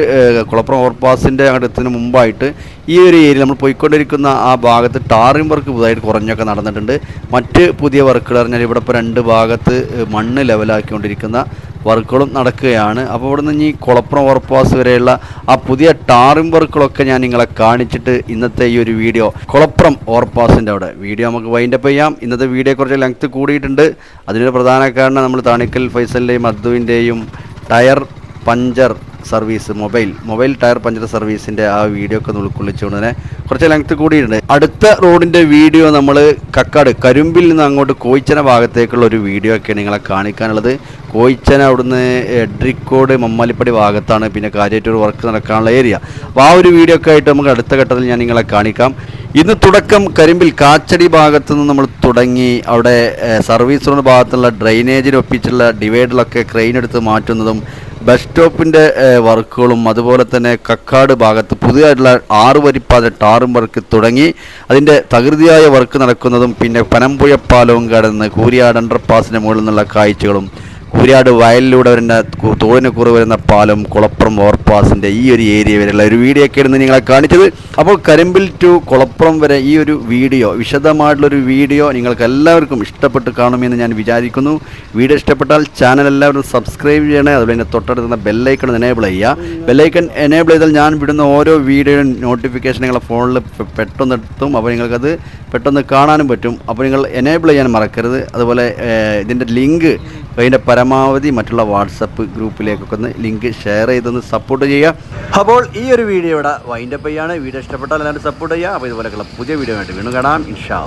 കുളപ്പുറം ഓവർപാസിന്റെ അടുത്തിന് മുമ്പായിട്ട് ഈ ഒരു ഏരിയ നമ്മൾ പോയിക്കൊണ്ടിരിക്കുന്ന ആ ഭാഗത്ത് ടാറിംഗ് വർക്ക് പുതുതായിട്ട് കുറഞ്ഞൊക്കെ നടന്നിട്ടുണ്ട്. മറ്റ് പുതിയ വർക്കുകൾ അറിഞ്ഞാൽ ഇവിടെ ഇപ്പോൾ രണ്ട് ഭാഗത്ത് മണ്ണ് ലെവലാക്കിക്കൊണ്ടിരിക്കുന്ന വർക്കുകളും നടക്കുകയാണ്. അപ്പോൾ ഇവിടെ നിന്ന് ഈ കുളപ്പുറം ഓവർപാസ് വരെയുള്ള ആ പുതിയ ടാറിംഗ് വർക്കുകളൊക്കെ ഞാൻ നിങ്ങളെ കാണിച്ചിട്ട് ഇന്നത്തെ ഈ ഒരു വീഡിയോ കുളപ്പുറം ഓവർപാസിന്റെ അവിടെ. വീഡിയോ നമുക്ക് വൈൻഡപ്പ് ചെയ്യാം. ഇന്നത്തെ വീഡിയോ കുറച്ച് ലെങ്ത് കൂടിയിട്ടുണ്ട്. അതിനൊരു പ്രധാന കാരണം നമ്മൾ താണിക്കൽ ഫൈസലിന്റെയും അദ്ദുവിന്റെയും tyre puncture service mobile mobile tyre puncture സർവീസിന്റെ ആ വീഡിയോ ഒക്കെ ഉൾക്കൊള്ളിച്ചുകൊണ്ട് തന്നെ കുറച്ച് ലെങ്ത് കൂടിയിട്ടുണ്ട്. അടുത്ത റോഡിന്റെ വീഡിയോ നമ്മൾ കക്കാട് കരുമ്പിൽ നിന്ന് അങ്ങോട്ട് കോയിച്ചന ഭാഗത്തേക്കുള്ള ഒരു വീഡിയോ ഒക്കെയാണ് നിങ്ങളെ കാണിക്കാനുള്ളത്. കോയിച്ചന അവിടുന്ന് എഡ്രിക്കോട് മമ്മാലിപ്പടി ഭാഗത്താണ്. പിന്നെ കാര്യമായിട്ട് ഒരു വർക്ക് നടക്കാനുള്ള ഏരിയ അപ്പോൾ ആ ഒരു വീഡിയോ ഒക്കെ ആയിട്ട് നമുക്ക് അടുത്ത ഘട്ടത്തിൽ ഞാൻ നിങ്ങളെ കാണിക്കാം. ഇന്ന് തുടക്കം കരിമ്പിൽ കാച്ചടി ഭാഗത്തു നിന്ന് നമ്മൾ തുടങ്ങി. അവിടെ സർവീസ് റോഡ് ഭാഗത്തുള്ള ഡ്രൈനേജിന് ഒപ്പിച്ചുള്ള ഡിവൈഡറിലൊക്കെ ക്രെയിൻ എടുത്ത് മാറ്റുന്നതും ബസ് സ്റ്റോപ്പിന്റെ വർക്കുകളും അതുപോലെ തന്നെ കക്കാട് ഭാഗത്ത് പുതിയതായിട്ടുള്ള ആറ് വരിപ്പാത ടാറും വർക്ക് തുടങ്ങി. അതിന്റെ തകൃതിയായ വർക്ക് നടക്കുന്നതും പിന്നെ പനമ്പുഴ പാലവും കടന്ന് കൂരിയാട് അണ്ടർപാസിന്റെ മുകളിൽ നിന്നുള്ള കാഴ്ചകളും കൂരിയാട് വയലിലൂടെ വരുന്ന തോടിന് കുറവ് വരുന്ന പാലം കുളപ്പുറം ഓവർപാസിന്റെ ഈ ഒരു ഏരിയ വരെയുള്ള ഒരു വീഡിയോ ഒക്കെ ആയിരുന്നു നിങ്ങളെ കാണിച്ചത്. അപ്പോൾ കരിമ്പിൽ ടു കുളപ്പുറം വരെ ഈ ഒരു വീഡിയോ വിശദമായിട്ടുള്ളൊരു വീഡിയോ നിങ്ങൾക്ക് എല്ലാവർക്കും ഇഷ്ടപ്പെട്ട് കാണുമെന്ന് ഞാൻ വിചാരിക്കുന്നു. വീഡിയോ ഇഷ്ടപ്പെട്ടാൽ ചാനൽ എല്ലാവരും സബ്സ്ക്രൈബ് ചെയ്യണേ അതുപോലെ തന്നെ തൊട്ടടുത്തുന്ന ബെല്ലൈക്കൺ എനേബിൾ ചെയ്യുക. ബെല്ലൈക്കൺ എനേബിൾ ചെയ്താൽ ഞാൻ വിടുന്ന ഓരോ വീഡിയോയും നോട്ടിഫിക്കേഷൻ നിങ്ങളെ ഫോണിൽ പെട്ടെന്ന് എത്തും. അപ്പോൾ നിങ്ങൾക്കത് പെട്ടെന്ന് കാണാനും പറ്റും. അപ്പോൾ നിങ്ങൾ എനേബിൾ ചെയ്യാൻ മറക്കരുത്. അതുപോലെ ഇതിന്റെ ലിങ്ക് അതിന്റെ പരമാവധി മറ്റുള്ള വാട്സപ്പ് ഗ്രൂപ്പിലേക്കൊക്കെ ഒന്ന് ലിങ്ക് ഷെയർ ചെയ്തൊന്ന് സപ്പോർട്ട് ചെയ്യുക. അപ്പോൾ ഈ ഒരു വീഡിയോ ഇവിടെ വൈൻഡപ്പ് ചെയ്യാണ്. വീഡിയോ ഇഷ്ടപ്പെട്ടാൽ എല്ലാവരും സപ്പോർട്ട് ചെയ്യുക. അപ്പോൾ ഇതുപോലെയൊക്കെയുള്ള പുതിയ വീഡിയോ ആയിട്ട് വീണ്ടും കാണാം. ഇൻഷാ